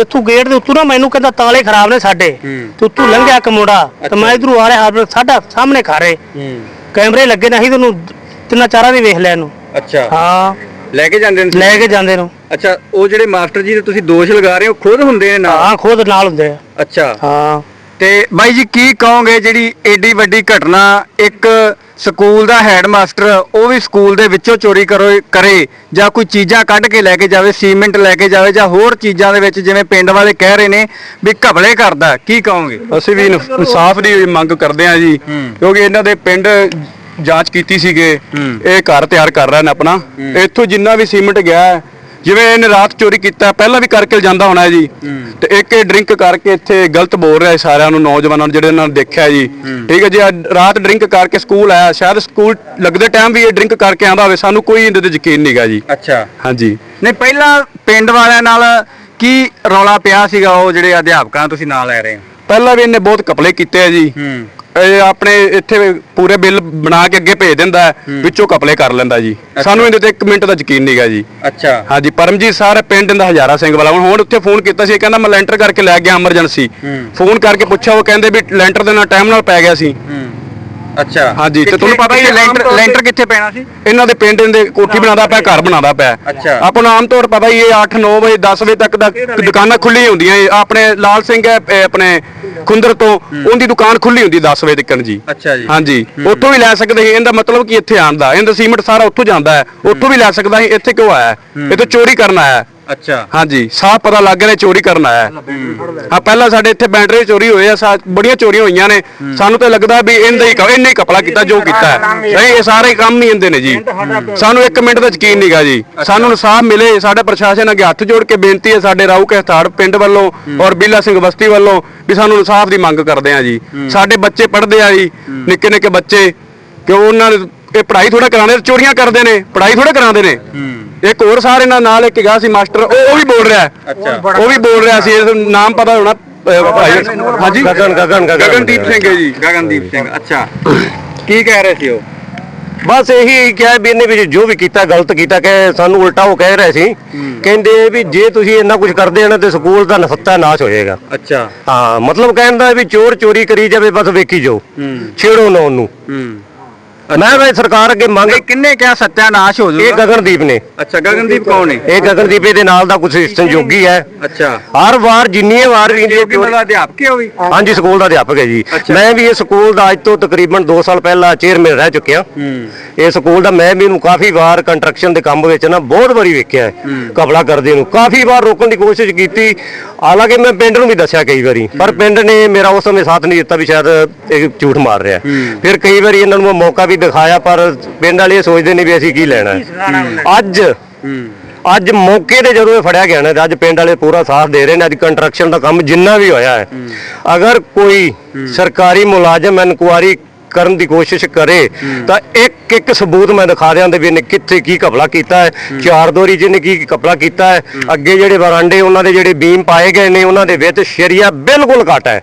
ਇੱਥੋਂ ਗੇਟ ਦੇ ਉੱਤੋਂ ਨਾ ਮੈਨੂੰ ਕਹਿੰਦਾ ਤਾਲੇ ਖਰਾਬ ਨੇ ਸਾਡੇ। ਤੇ ਉੱਤੋਂ ਲੰਘਿਆ ਇੱਕ ਮੁੰਡਾ। ਤੇ ਮੈਂ ਇਧਰੋਂ ਆ ਰਿਹਾ ਹਾਰ ਸਾਡਾ ਸਾਹਮਣੇ ਖਾਰੇ ਕੈਮਰੇ ਲੱਗੇ ਨੇ ਅਸੀਂ ਤੈਨੂੰ ਤਿੰਨਾਂ ਚਾਰਾਂ ਦੀ ਵੇਖ ਲਿਆ ਇਹਨੂੰ। ਅੱਛਾ। ਹਾਂ। ਲੈ ਕੇ ਜਾਂਦੇ ਨੇ ਲੈ ਕੇ ਜਾਂਦੇ ਨੂੰ ਅੱਛਾ ਉਹ ਜਿਹੜੇ ਮਾਸਟਰ ਜੀ ਦੇ ਤੁਸੀਂ ਦੋਸ਼ ਲਗਾ ਰਹੇ ਹੋ ਖੁਦ ਹੁੰਦੇ ਨੇ ਨਾਲ? ਹਾਂ ਖੁਦ ਨਾਲ ਹੁੰਦੇ ਆ। ਅੱਛਾ। ਹਾਂ। ਤੇ ਬਾਈ ਜੀ ਕੀ ਕਹੋਗੇ ਜਿਹੜੀ ਏਡੀ ਵੱਡੀ ਘਟਨਾ ਇੱਕ ਸਕੂਲ ਦਾ ਹੈਡ ਮਾਸਟਰ ਉਹ ਵੀ ਸਕੂਲ ਦੇ ਵਿੱਚੋਂ ਚੋਰੀ ਕਰੋ ਕਰੇ ਜਾਂ ਕੋਈ ਚੀਜ਼ਾਂ ਕੱਢ ਕੇ ਲੈ ਕੇ ਜਾਵੇ ਸੀਮੈਂਟ ਲੈ ਕੇ ਜਾਵੇ ਜਾਂ ਹੋਰ ਚੀਜ਼ਾਂ ਦੇ ਵਿੱਚ ਜਿਵੇਂ ਪਿੰਡ ਵਾਲੇ ਕਹਿ ਰਹੇ ਨੇ ਵੀ ਘਬਲੇ ਕਰਦਾ ਕੀ ਕਹੋਗੇ? ਅਸੀਂ ਵੀ ਇਨਸਾਫ ਦੀ ਮੰਗ ਕਰਦੇ ਹਾਂ ਜੀ ਕਿਉਂਕਿ ਇਹਨਾਂ ਦੇ ਪਿੰਡ ਜਾਂਚ ਕੀਤੀ ਸੀਗੇ। ਇਹ ਘਰ ਤਿਆਰ ਕਰ ਰਹੇ ਨੇ ਆਪਣਾ। ਇੱਥੋਂ ਜਿੰਨਾ ਵੀ ਸੀਮੈਂਟ ਗਿਆ ਹੈ, ਜਿਵੇਂ ਇਹਨੇ ਰਾਤ ਚੋਰੀ ਕੀਤਾ ਪਹਿਲਾਂ ਵੀ ਕਰਕੇ ਜਾਂਦਾ ਹੋਣਾ ਹੈ ਜੀ। ਤੇ ਇੱਕ ਇਹ ਡਰਿੰਕ ਕਰਕੇ ਇੱਥੇ ਗਲਤ ਬੋਲ ਰਿਹਾ ਹੈ ਸਾਰਿਆਂ ਨੂੰ ਨੌਜਵਾਨਾਂ ਨੂੰ ਜਿਹੜੇ ਇਹਨਾਂ ਨੇ ਦੇਖਿਆ ਜੀ। ਠੀਕ ਹੈ ਜੀ ਅੱਜ ਰਾਤ ਡਰਿੰਕ ਕਰਕੇ ਸਕੂਲ ਆਇਆ। ਸ਼ਾਇਦ ਸਕੂਲ ਲੱਗਦੇ ਟਾਈਮ ਵੀ ਇਹ ਡਰਿੰਕ ਕਰਕੇ ਆਂਦਾ ਹੋਵੇ ਸਾਨੂੰ ਕੋਈ ਇਹਦੇ ਤੇ ਯਕੀਨ ਨਹੀਂਗਾ ਜੀ। ਅੱਛਾ। ਹਾਂਜੀ। ਨਹੀਂ ਪਹਿਲਾਂ ਪਿੰਡ ਵਾਲਿਆਂ ਨਾਲ ਕੀ ਰੌਲਾ ਪਿਆ ਸੀਗਾ ਉਹ ਜਿਹੜੇ ਅਧਿਆਪਕਾਂ ਤੁਸੀਂ ਨਾਂ ਲੈ ਰਹੇ ਹੋ? ਪਹਿਲਾਂ ਵੀ ਇਹਨੇ ਬਹੁਤ ਕਪਲੇ ਕੀਤੇ ਆ ਜੀ। ਹੂੰ। ਇਹ ਆਪਣੇ ਇੱਥੇ ਪੂਰੇ ਬਿੱਲ ਬਣਾ ਕੇ ਅੱਗੇ ਭੇਜ ਦਿੰਦਾ ਹੈ, ਵਿੱਚੋਂ ਕਪਲੇ ਕਰ ਲੈਂਦਾ ਜੀ। ਸਾਨੂੰ ਇਹਦੇ ਤੇ 1 ਮਿੰਟ ਦਾ ਯਕੀਨ ਨਹੀਂਗਾ ਜੀ। ਅੱਛਾ। ਹਾਂਜੀ ਪਰਮਜੀਤ ਸਾਰੇ ਪਿੰਡ ਦਾ ਹਜ਼ਾਰਾ ਸਿੰਘ ਵਾਲਾ। ਹੁਣ ਹੁਣ ਉੱਥੇ ਫੋਨ ਕੀਤਾ ਸੀ ਇਹ ਕਹਿੰਦਾ ਮੈਂ ਲੈਂਟਰ ਕਰਕੇ ਲੈ ਗਿਆ ਐਮਰਜੈਂਸੀ। ਫੋਨ ਕਰਕੇ ਪੁੱਛਿਆ ਉਹ ਕਹਿੰਦੇ ਵੀ ਲੈਂਟਰ ਦੇ ਨਾਲ ਟਾਈਮ ਨਾਲ ਪੈ ਗਿਆ ਸੀ। ਅੱਛਾ। ਹਾਂਜੀ, ਤੇ ਤੁਹਾਨੂੰ ਪਤਾ ਹੀ ਹੈ ਲੈਂਟਰ ਲੈਂਟਰ ਕਿੱਥੇ ਪੈਣਾ ਸੀ? ਇਹਨਾਂ ਦੇ ਪਿੰਡ ਦੇ ਕੋਠੀ ਬਣਾਉਂਦਾ ਪਿਆ ਘਰ ਬਣਾਉਂਦਾ ਪਿਆ। ਅੱਛਾ। ਆਪਾਂ ਨੂੰ ਆਮ ਤੌਰ ਪਤਾ ਹੀ ਇਹ 8 9 ਵਜੇ 10 ਵਜੇ ਤੱਕ ਦਾ ਦੁਕਾਨਾਂ ਖੁੱਲੀਆਂ ਹੁੰਦੀਆਂ। ਇਹ ਆਪਣੇ ਲਾਲ ਸਿੰਘ ਹੈ ਆਪਣੇ ਖੁੰਦਰ ਤੋਂ ਉਹਦੀ ਦੁਕਾਨ ਖੁੱਲੀ ਹੁੰਦੀ 10 ਵਜੇ ਤੱਕ ਜੀ। ਅੱਛਾ ਜੀ। ਹਾਂਜੀ। ਉੱਥੋਂ ਵੀ ਲੈ ਸਕਦੇ ਸੀ। ਇਹਦਾ ਮਤਲਬ ਕਿ ਇੱਥੇ ਆਉਣ ਦਾ। ਇਹਦਾ ਸੀਮੈਂਟ ਸਾਰਾ ਉੱਥੋਂ ਜਾਂਦਾ ਹੈ। ਉੱਥੋਂ ਵੀ ਲੈ ਸਕਦਾ ਸੀ। ਇੱਥੇ ਕਿਉਂ ਆਇਆ? ਇਹ ਤਾਂ ਚੋਰੀ ਕਰਨ ਆਇਆ। ਅੱਛਾ। ਹਾਂਜੀ ਸਾਫ਼ ਪਤਾ ਲੱਗ ਗਿਆ ਨੇ ਚੋਰੀ ਕਰਨ ਆਇਆ ਹੈ। ਹਾਂ। ਪਹਿਲਾਂ ਸਾਡੇ ਇੱਥੇ ਬੈਟਰੀ ਚੋਰੀ ਹੋਏ ਆ ਸਾ- ਬੜੀਆਂ ਚੋਰੀਆਂ ਹੋਈਆਂ ਨੇ। ਸਾਨੂੰ ਤਾਂ ਲੱਗਦਾ ਵੀ ਇਹਦਾ ਹੀ ਕ- ਇਹਨੇ ਹੀ ਕਪੜਾ ਕੀਤਾ ਜੋ ਕੀਤਾ ਹੈ। ਨਹੀਂ ਇਹ ਸਾਰੇ ਕੰਮ ਹੀ ਇਹਦੇ ਨੇ ਜੀ। ਸਾਨੂੰ 1 ਮਿੰਟ ਦਾ ਯਕੀਨ ਨਹੀਂਗਾ ਜੀ। ਸਾਨੂੰ ਇਨਸਾਫ ਮਿਲੇ ਸਾਡੇ ਪ੍ਰਸ਼ਾਸਨ ਅੱਗੇ ਹੱਥ ਜੋੜ ਕੇ ਬੇਨਤੀ ਹੈ ਸਾਡੇ ਰਾਊ ਕੇ ਹਥਾੜ ਪਿੰਡ ਵੱਲੋਂ ਔਰ ਬੀਲਾ ਸਿੰਘ ਬਸਤੀ ਵੱਲੋਂ ਵੀ ਸਾਨੂੰ ਇਨਸਾਫ ਦੀ ਮੰਗ ਕਰਦੇ ਆ ਜੀ। ਸਾਡੇ ਬੱਚੇ ਪੜ੍ਹਦੇ ਆ ਜੀ ਨਿੱਕੇ ਨਿੱਕੇ ਬੱਚੇ ਕਿ ਉਹਨਾਂ ਨੇ ਇਹ ਪੜ੍ਹਾਈ ਥੋੜਾ ਕਰਾਉਂਦੇ ਚੋਰੀਆਂ ਕਰਦੇ ਨੇ ਪੜ੍ਹਾਈ ਥੋੜਾ ਕਰਾਉਂਦੇ ਨੇ। ਇੱਕ ਹੋਰ ਸਾਰੇ ਨਾਲ ਨਾਲ ਇੱਕ ਗਿਆ ਸੀ ਮਾਸਟਰ ਉਹ ਉਹ ਵੀ ਬੋਲ ਰਿਹਾ ਹੈ। ਅੱਛਾ। ਉਹ ਵੀ ਬੋਲ ਰਿਹਾ ਸੀ ਇਹ ਨਾਮ ਪਤਾ ਹੋਣਾ ਅਹ, ਭਾਈ। ਹਾਂਜੀ? ਗਗਨ ਗਗਨ ਗਗਨਦੀਪ ਸਿੰਘ ਹੈ ਜੀ। ਗਗਨਦੀਪ ਸਿੰਘ ਅੱਛਾ। ਕੀ ਕਹਿ ਰਹੇ ਸੀ ਉਹ? ਬਸ ਇਹੀ ਕਿਹਾ ਵੀ ਇਹਨੇ ਵੀ ਜੋ ਵੀ ਕੀਤਾ ਗਲਤ ਕੀਤਾ ਕਿ ਸਾਨੂੰ ਉਲਟਾ ਉਹ ਕਹਿ ਰਹੇ ਸੀ। ਕਹਿੰਦੇ ਵੀ ਜੇ ਤੁਸੀਂ ਇੰਨਾ ਕੁਝ ਕਰਦੇ ਹੋ ਨਾ ਤੇ ਸਕੂਲ ਦਾ ਨਫਤਾ ਨਾਸ਼ ਹੋ ਜਾਏਗਾ। ਅੱਛਾ। ਹਾਂ ਮਤਲਬ ਕਹਿਣ ਦਾ ਵੀ ਚੋਰ ਚੋਰੀ ਕਰੀ ਜਾਵੇ ਬਸ ਵੇਖੀ ਜਾਓ। ਛੇੜੋ ਨਾ ਉਹਨੂੰ। ਹੂੰ। ਮੈਂ ਵੀ ਸਰਕਾਰ ਅੱਗੇ ਮੰਗ ਇਹ ਕਿੰਨੇ ਕਿਹਾ ਸੱਤਿਆਨਾਸ਼ ਹੋ ਇਹ ਜਾਊਗਾ? ਗਗਨਦੀਪ ਨੇ। ਅੱਛਾ ਗਗਨਦੀਪ ਕੌਣ ਹੈ ਇਹ ਗਗਨਦੀਪ ਦੇ ਨਾਲ ਦਾ ਕੁਝ ਸੰਯੋਗੀ ਹੈ। ਅੱਛਾ। ਹਰ ਵਾਰ ਜਿੰਨੀਆਂ ਵਾਰ ਵੀ ਜੋ ਕਿ ਮਤਲਬ ਅਧਿਆਪਕ ਹੀ ਵੀ? ਹਾਂਜੀ ਸਕੂਲ ਦਾ ਅਧਿਆਪਕ ਹੈ ਜੀ। ਅੱਛਾ। ਮੈਂ ਵੀ ਇਹ ਸਕੂਲ ਦਾ ਅੱਜ ਤੋਂ ਤਕਰੀਬਨ 2 ਸਾਲ ਪਹਿਲਾਂ ਚੇਅਰਮੈਨ ਰਹਿ ਚੁੱਕਿਆ। ਹੂੰ। ਇਹ ਸਕੂਲ ਦਾ ਮੈਂ ਵੀ ਇਹਨੂੰ ਕਾਫੀ ਵਾਰ ਕੰਸਟਰਕਸ਼ਨ ਦੇ ਕੰਮ ਵਿੱਚ ਨਾ ਬਹੁਤ ਵਾਰੀ ਵੇਖਿਆ ਹੈ। ਕਪੜਾ ਕਰਦੇ ਨੂੰ। ਕਾਫੀ ਵਾਰ ਰੋਕਣ ਦੀ ਕੋਸ਼ਿਸ਼ ਕੀਤੀ। ਹਾਲਾਂਕਿ ਮੈਂ ਪਿੰਡ ਨੂੰ ਵੀ ਦੱਸਿਆ ਕਈ ਵਾਰੀ। ਪਰ ਪਿੰਡ ਨੇ ਮੇਰਾ ਉਸ ਸਮੇਂ ਸਾਥ ਨਹੀਂ ਦਿੱਤਾ ਵੀ ਸ਼ਾਇਦ ਇਹ ਝੂਠ ਮਾਰ ਰਿਹਾ ਫਿਰ ਕਈ ਵਾਰੀ ਇਹਨਾਂ ਨੂੰ ਮੈਂ ਮੌਕਾ ਵੀ ਦਿਖਾਇਆ, ਪਰ ਪਿੰਡ ਵਾਲੇ ਇਹ ਸੋਚਦੇ ਨੇ ਵੀ ਅਸੀਂ ਕੀ ਲੈਣਾ ਹੈ। ਅੱਜ ਅੱਜ ਮੌਕੇ ਤੇ ਜਦੋਂ ਇਹ ਫੜਿਆ ਗਿਆ ਨਾ, ਤੇ ਅੱਜ ਪਿੰਡ ਵਾਲੇ ਪੂਰਾ ਸਾਥ ਦੇ ਰਹੇ ਨੇ, ਅੱਜ ਕੰਸਟਰਕਸ਼ਨ ਦਾ ਕੰਮ ਜਿੰਨਾ ਵੀ ਹੋਇਆ ਹੈ ਅਗਰ ਕੋਈ ਸਰਕਾਰੀ ਮੁਲਾਜ਼ਮ ਇਨਕੁਆਰੀ ਕਰਨ ਦੀ ਕੋਸ਼ਿਸ਼ ਕਰੇ, ਤਾਂ ਇੱਕ ਇੱਕ ਸਬੂਤ ਮੈਂ ਦਿਖਾ ਦਿਆਂਦੇ ਵੀ ਇਹਨੇ ਕਿੱਥੇ ਕੀ ਕਪਲਾ ਕੀਤਾ ਹੈ ਚਾਰ ਦੋਰੀ ਜਿਹਨੇ ਕੀ ਕਪਲਾ ਕੀਤਾ ਹੈ ਅੱਗੇ ਜਿਹੜੇ ਵਰਾਂਡੇ ਉਹਨਾਂ ਦੇ ਜਿਹੜੇ ਬੀਮ ਪਾਏ ਗਏ ਨੇ ਉਹਨਾਂ ਦੇ ਵਿੱਚ ਸ਼ਰੀਆ ਬਿਲਕੁਲ ਘੱਟ ਹੈ।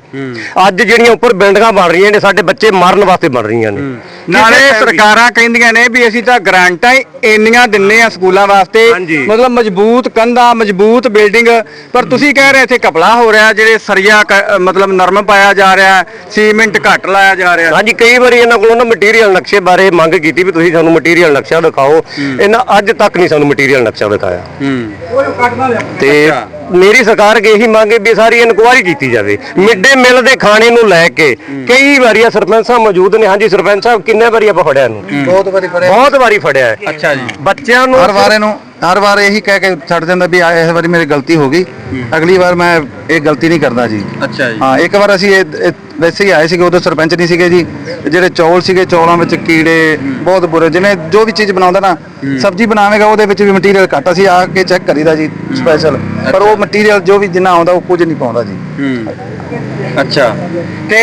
ਅੱਜ ਜਿਹੜੀਆਂ ਉੱਪਰ ਬਿਲਡਿੰਗਾਂ ਬਣ ਰਹੀਆਂ ਨੇ ਸਾਡੇ ਬੱਚੇ ਮਾਰਨ ਵਾਸਤੇ ਬਣ ਰਹੀਆਂ ਨੇ। ਨਾਲੇ ਸਰਕਾਰਾਂ ਕਹਿੰਦੀਆਂ ਨੇ ਵੀ ਅਸੀਂ ਤਾਂ ਗਰਾਂਟਾਂ ਹੀ ਇੰਨੀਆਂ ਦਿੰਨੇ ਆ ਸਕੂਲਾਂ ਵਾਸਤੇ। ਮਤਲਬ ਮਜ਼ਬੂਤ ਕੰਧਾਂ ਮਜ਼ਬੂਤ ਬਿਲਡਿੰਗ ਪਰ ਤੁਸੀਂ ਕਹਿ ਰਹੇ ਇੱਥੇ ਕਪਲਾ ਹੋ ਰਿਹਾ ਜਿਹੜੇ ਸਰੀਆ ਮਤਲਬ ਨਰਮ ਪਾਇਆ ਜਾ ਰਿਹਾ ਸੀਮੈਂਟ ਘੱਟ ਲਾਇਆ ਜਾ ਰਿਹਾ। ਹਾਂਜੀ ਕਈ ਵਾਰੀ ਇਹਨਾਂ ਕੋਲੋਂ ਨਾ ਮਟੀਰੀਅਲ ਨਕਸ਼ੇ ਬਾਰੇ ਮੰਗ ਕੀਤੀ ਵੀ ਤੁਸੀਂ ਸਾਨੂੰ ਮਟੀਰੀਅਲ ਨਕਸ਼ਾ ਦਿਖਾਓ। ਇਹਨਾਂ ਅੱਜ ਤੱਕ ਨਹੀਂ ਸਾਨੂੰ ਮਟੀਰੀਅਲ ਨਕਸ਼ਾ ਦਿਖਾਇਆ। ਤੇ ਮੇਰੀ ਸਰਕਾਰ ਅੱਗੇ ਇਹੀ ਮੰਗ ਹੈ ਵੀ ਸਾਰੀ ਇਨਕੁਆਇਰੀ ਕੀਤੀ ਜਾਵੇ। ਮਿੱਡੇ ਮਿਲ ਦੇ ਖਾਣੇ ਨੂੰ ਲੈ ਕੇ ਕਈ ਵਾਰੀ ਆ ਸਰਪੰਚ ਸਾਹਿਬ ਮੌਜੂਦ ਨੇ। ਹਾਂਜੀ ਸਰਪੰਚ ਸਾਹਿਬ ਕਿੰਨੇ ਵਾਰੀ ਆਪਾਂ ਫੜਿਆ ਇਹਨੂੰ? ਬਹੁਤ ਵਾਰੀ ਫੜਿਆ। ਬਹੁਤ ਵਾਰੀ ਫੜਿਆ ਹੈ। ਅੱਛਾ ਜੀ। ਬੱਚਿਆਂ ਨੂੰ ਹਰ ਵਾਰ ਇਹਨੂੰ ਹਰ ਵਾਰ ਇਹੀ ਕਹਿ ਕੇ ਛੱਡ ਦਿੰਦਾ ਵੀ ਆ ਇਸ ਵਾਰੀ ਮੇਰੀ ਗਲਤੀ ਹੋ ਗਈ। ਅਗਲੀ ਵਾਰ ਮੈਂ ਇਹ ਗਲਤੀ ਨਹੀਂ ਕਰਦਾ ਜੀ। ਅੱਛਾ ਜੀ। ਹਾਂ ਇੱਕ ਵਾਰ ਅਸੀਂ ਇਹ- ਇਹ ਵੈਸੇ ਹੀ ਆਏ ਸੀਗੇ ਉਦੋਂ ਸਰਪੰਚ ਨਹੀਂ ਸੀਗੇ ਜੀ। ਜਿਹੜੇ ਚੌਲ ਸੀਗੇ ਚੌਲਾਂ ਵਿੱਚ ਕੀੜੇ ਬਹੁਤ ਬੁਰੇ ਜਿਵੇਂ ਜੋ ਵੀ ਚੀਜ਼ ਬਣਾਉਂਦਾ ਨਾ ਸਬਜ਼ੀ ਬਣਾਵੇਗਾ ਉਹਦੇ ਵਿੱਚ ਵੀ ਮਟੀਰੀਅਲ ਘੱਟ ਅਸੀਂ ਆ ਕੇ ਚੈੱਕ ਕਰੀਦਾ ਜੀ ਸਪੈਸ਼ਲ ਪਰ ਉਹ ਮਟੀਰੀਅਲ ਜੋ ਵੀ ਜਿੰਨਾ ਆਉਂਦਾ ਉਹ ਕੁਝ ਨਹੀਂ ਪਾਉਂਦਾ ਜੀ। ਹੂੰ। ਅੱਛਾ। ਤੇ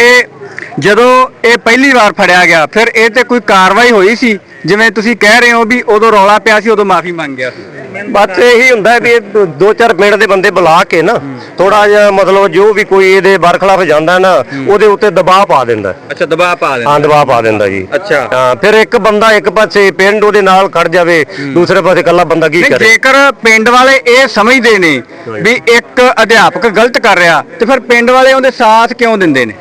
ਜਦੋਂ ਇਹ ਪਹਿਲੀ ਵਾਰ ਫੜਿਆ ਗਿਆ ਫਿਰ ਇਹ ਤੇ ਕੋਈ ਕਾਰਵਾਈ ਹੋਈ ਸੀ? ਜਿਵੇਂ ਤੁਸੀਂ ਕਹਿ ਰਹੇ ਹੋ ਵੀ ਉਦੋਂ ਰੌਲਾ ਪਿਆ ਸੀ ਉਦੋਂ ਮਾਫੀ ਮੰਗ ਗਿਆ ਸੀ। ਬਸ ਇਹੀ ਹੁੰਦਾ ਵੀ ਇਹ ਦੋ- ਦੋ ਚਾਰ ਪਿੰਡ ਦੇ ਬੰਦੇ ਬੁਲਾ ਕੇ ਨਾ ਥੋੜਾ ਜਿਹਾ ਮਤਲਬ ਜੋ ਵੀ ਕੋਈ ਇਹਦੇ ਬਰਖਲਾਫ ਜਾਂਦਾ ਨਾ ਉਹਦੇ ਉੱਤੇ ਦਬਾਅ ਪਾ ਦਿੰਦਾ। ਅੱਛਾ ਦਬਾਅ ਪਾ ਦੇ ਹਾਂ ਦਬਾਅ ਪਾ ਦਿੰਦਾ ਜੀ। ਅੱਛਾ। ਹਾਂ ਫਿਰ ਇੱਕ ਬੰਦਾ ਇੱਕ ਪਾਸੇ ਪਿੰਡ ਉਹਦੇ ਨਾਲ ਖੜ ਜਾਵੇ ਦੂਸਰੇ ਪਾਸੇ ਇਕੱਲਾ ਬੰਦਾ ਕੀ ਨਹੀਂ ਕਰੇ? ਜੇਕਰ ਪਿੰਡ ਵਾਲੇ ਇਹ ਸਮਝਦੇ ਨੇ ਵੀ ਇੱਕ ਅਧਿਆਪਕ ਗਲਤ ਕਰ ਰਿਹਾ ਤੇ ਫਿਰ ਪਿੰਡ ਵਾਲੇ ਉਹਦੇ ਸਾਥ ਕਿਉਂ ਦਿੰਦੇ ਨੇ?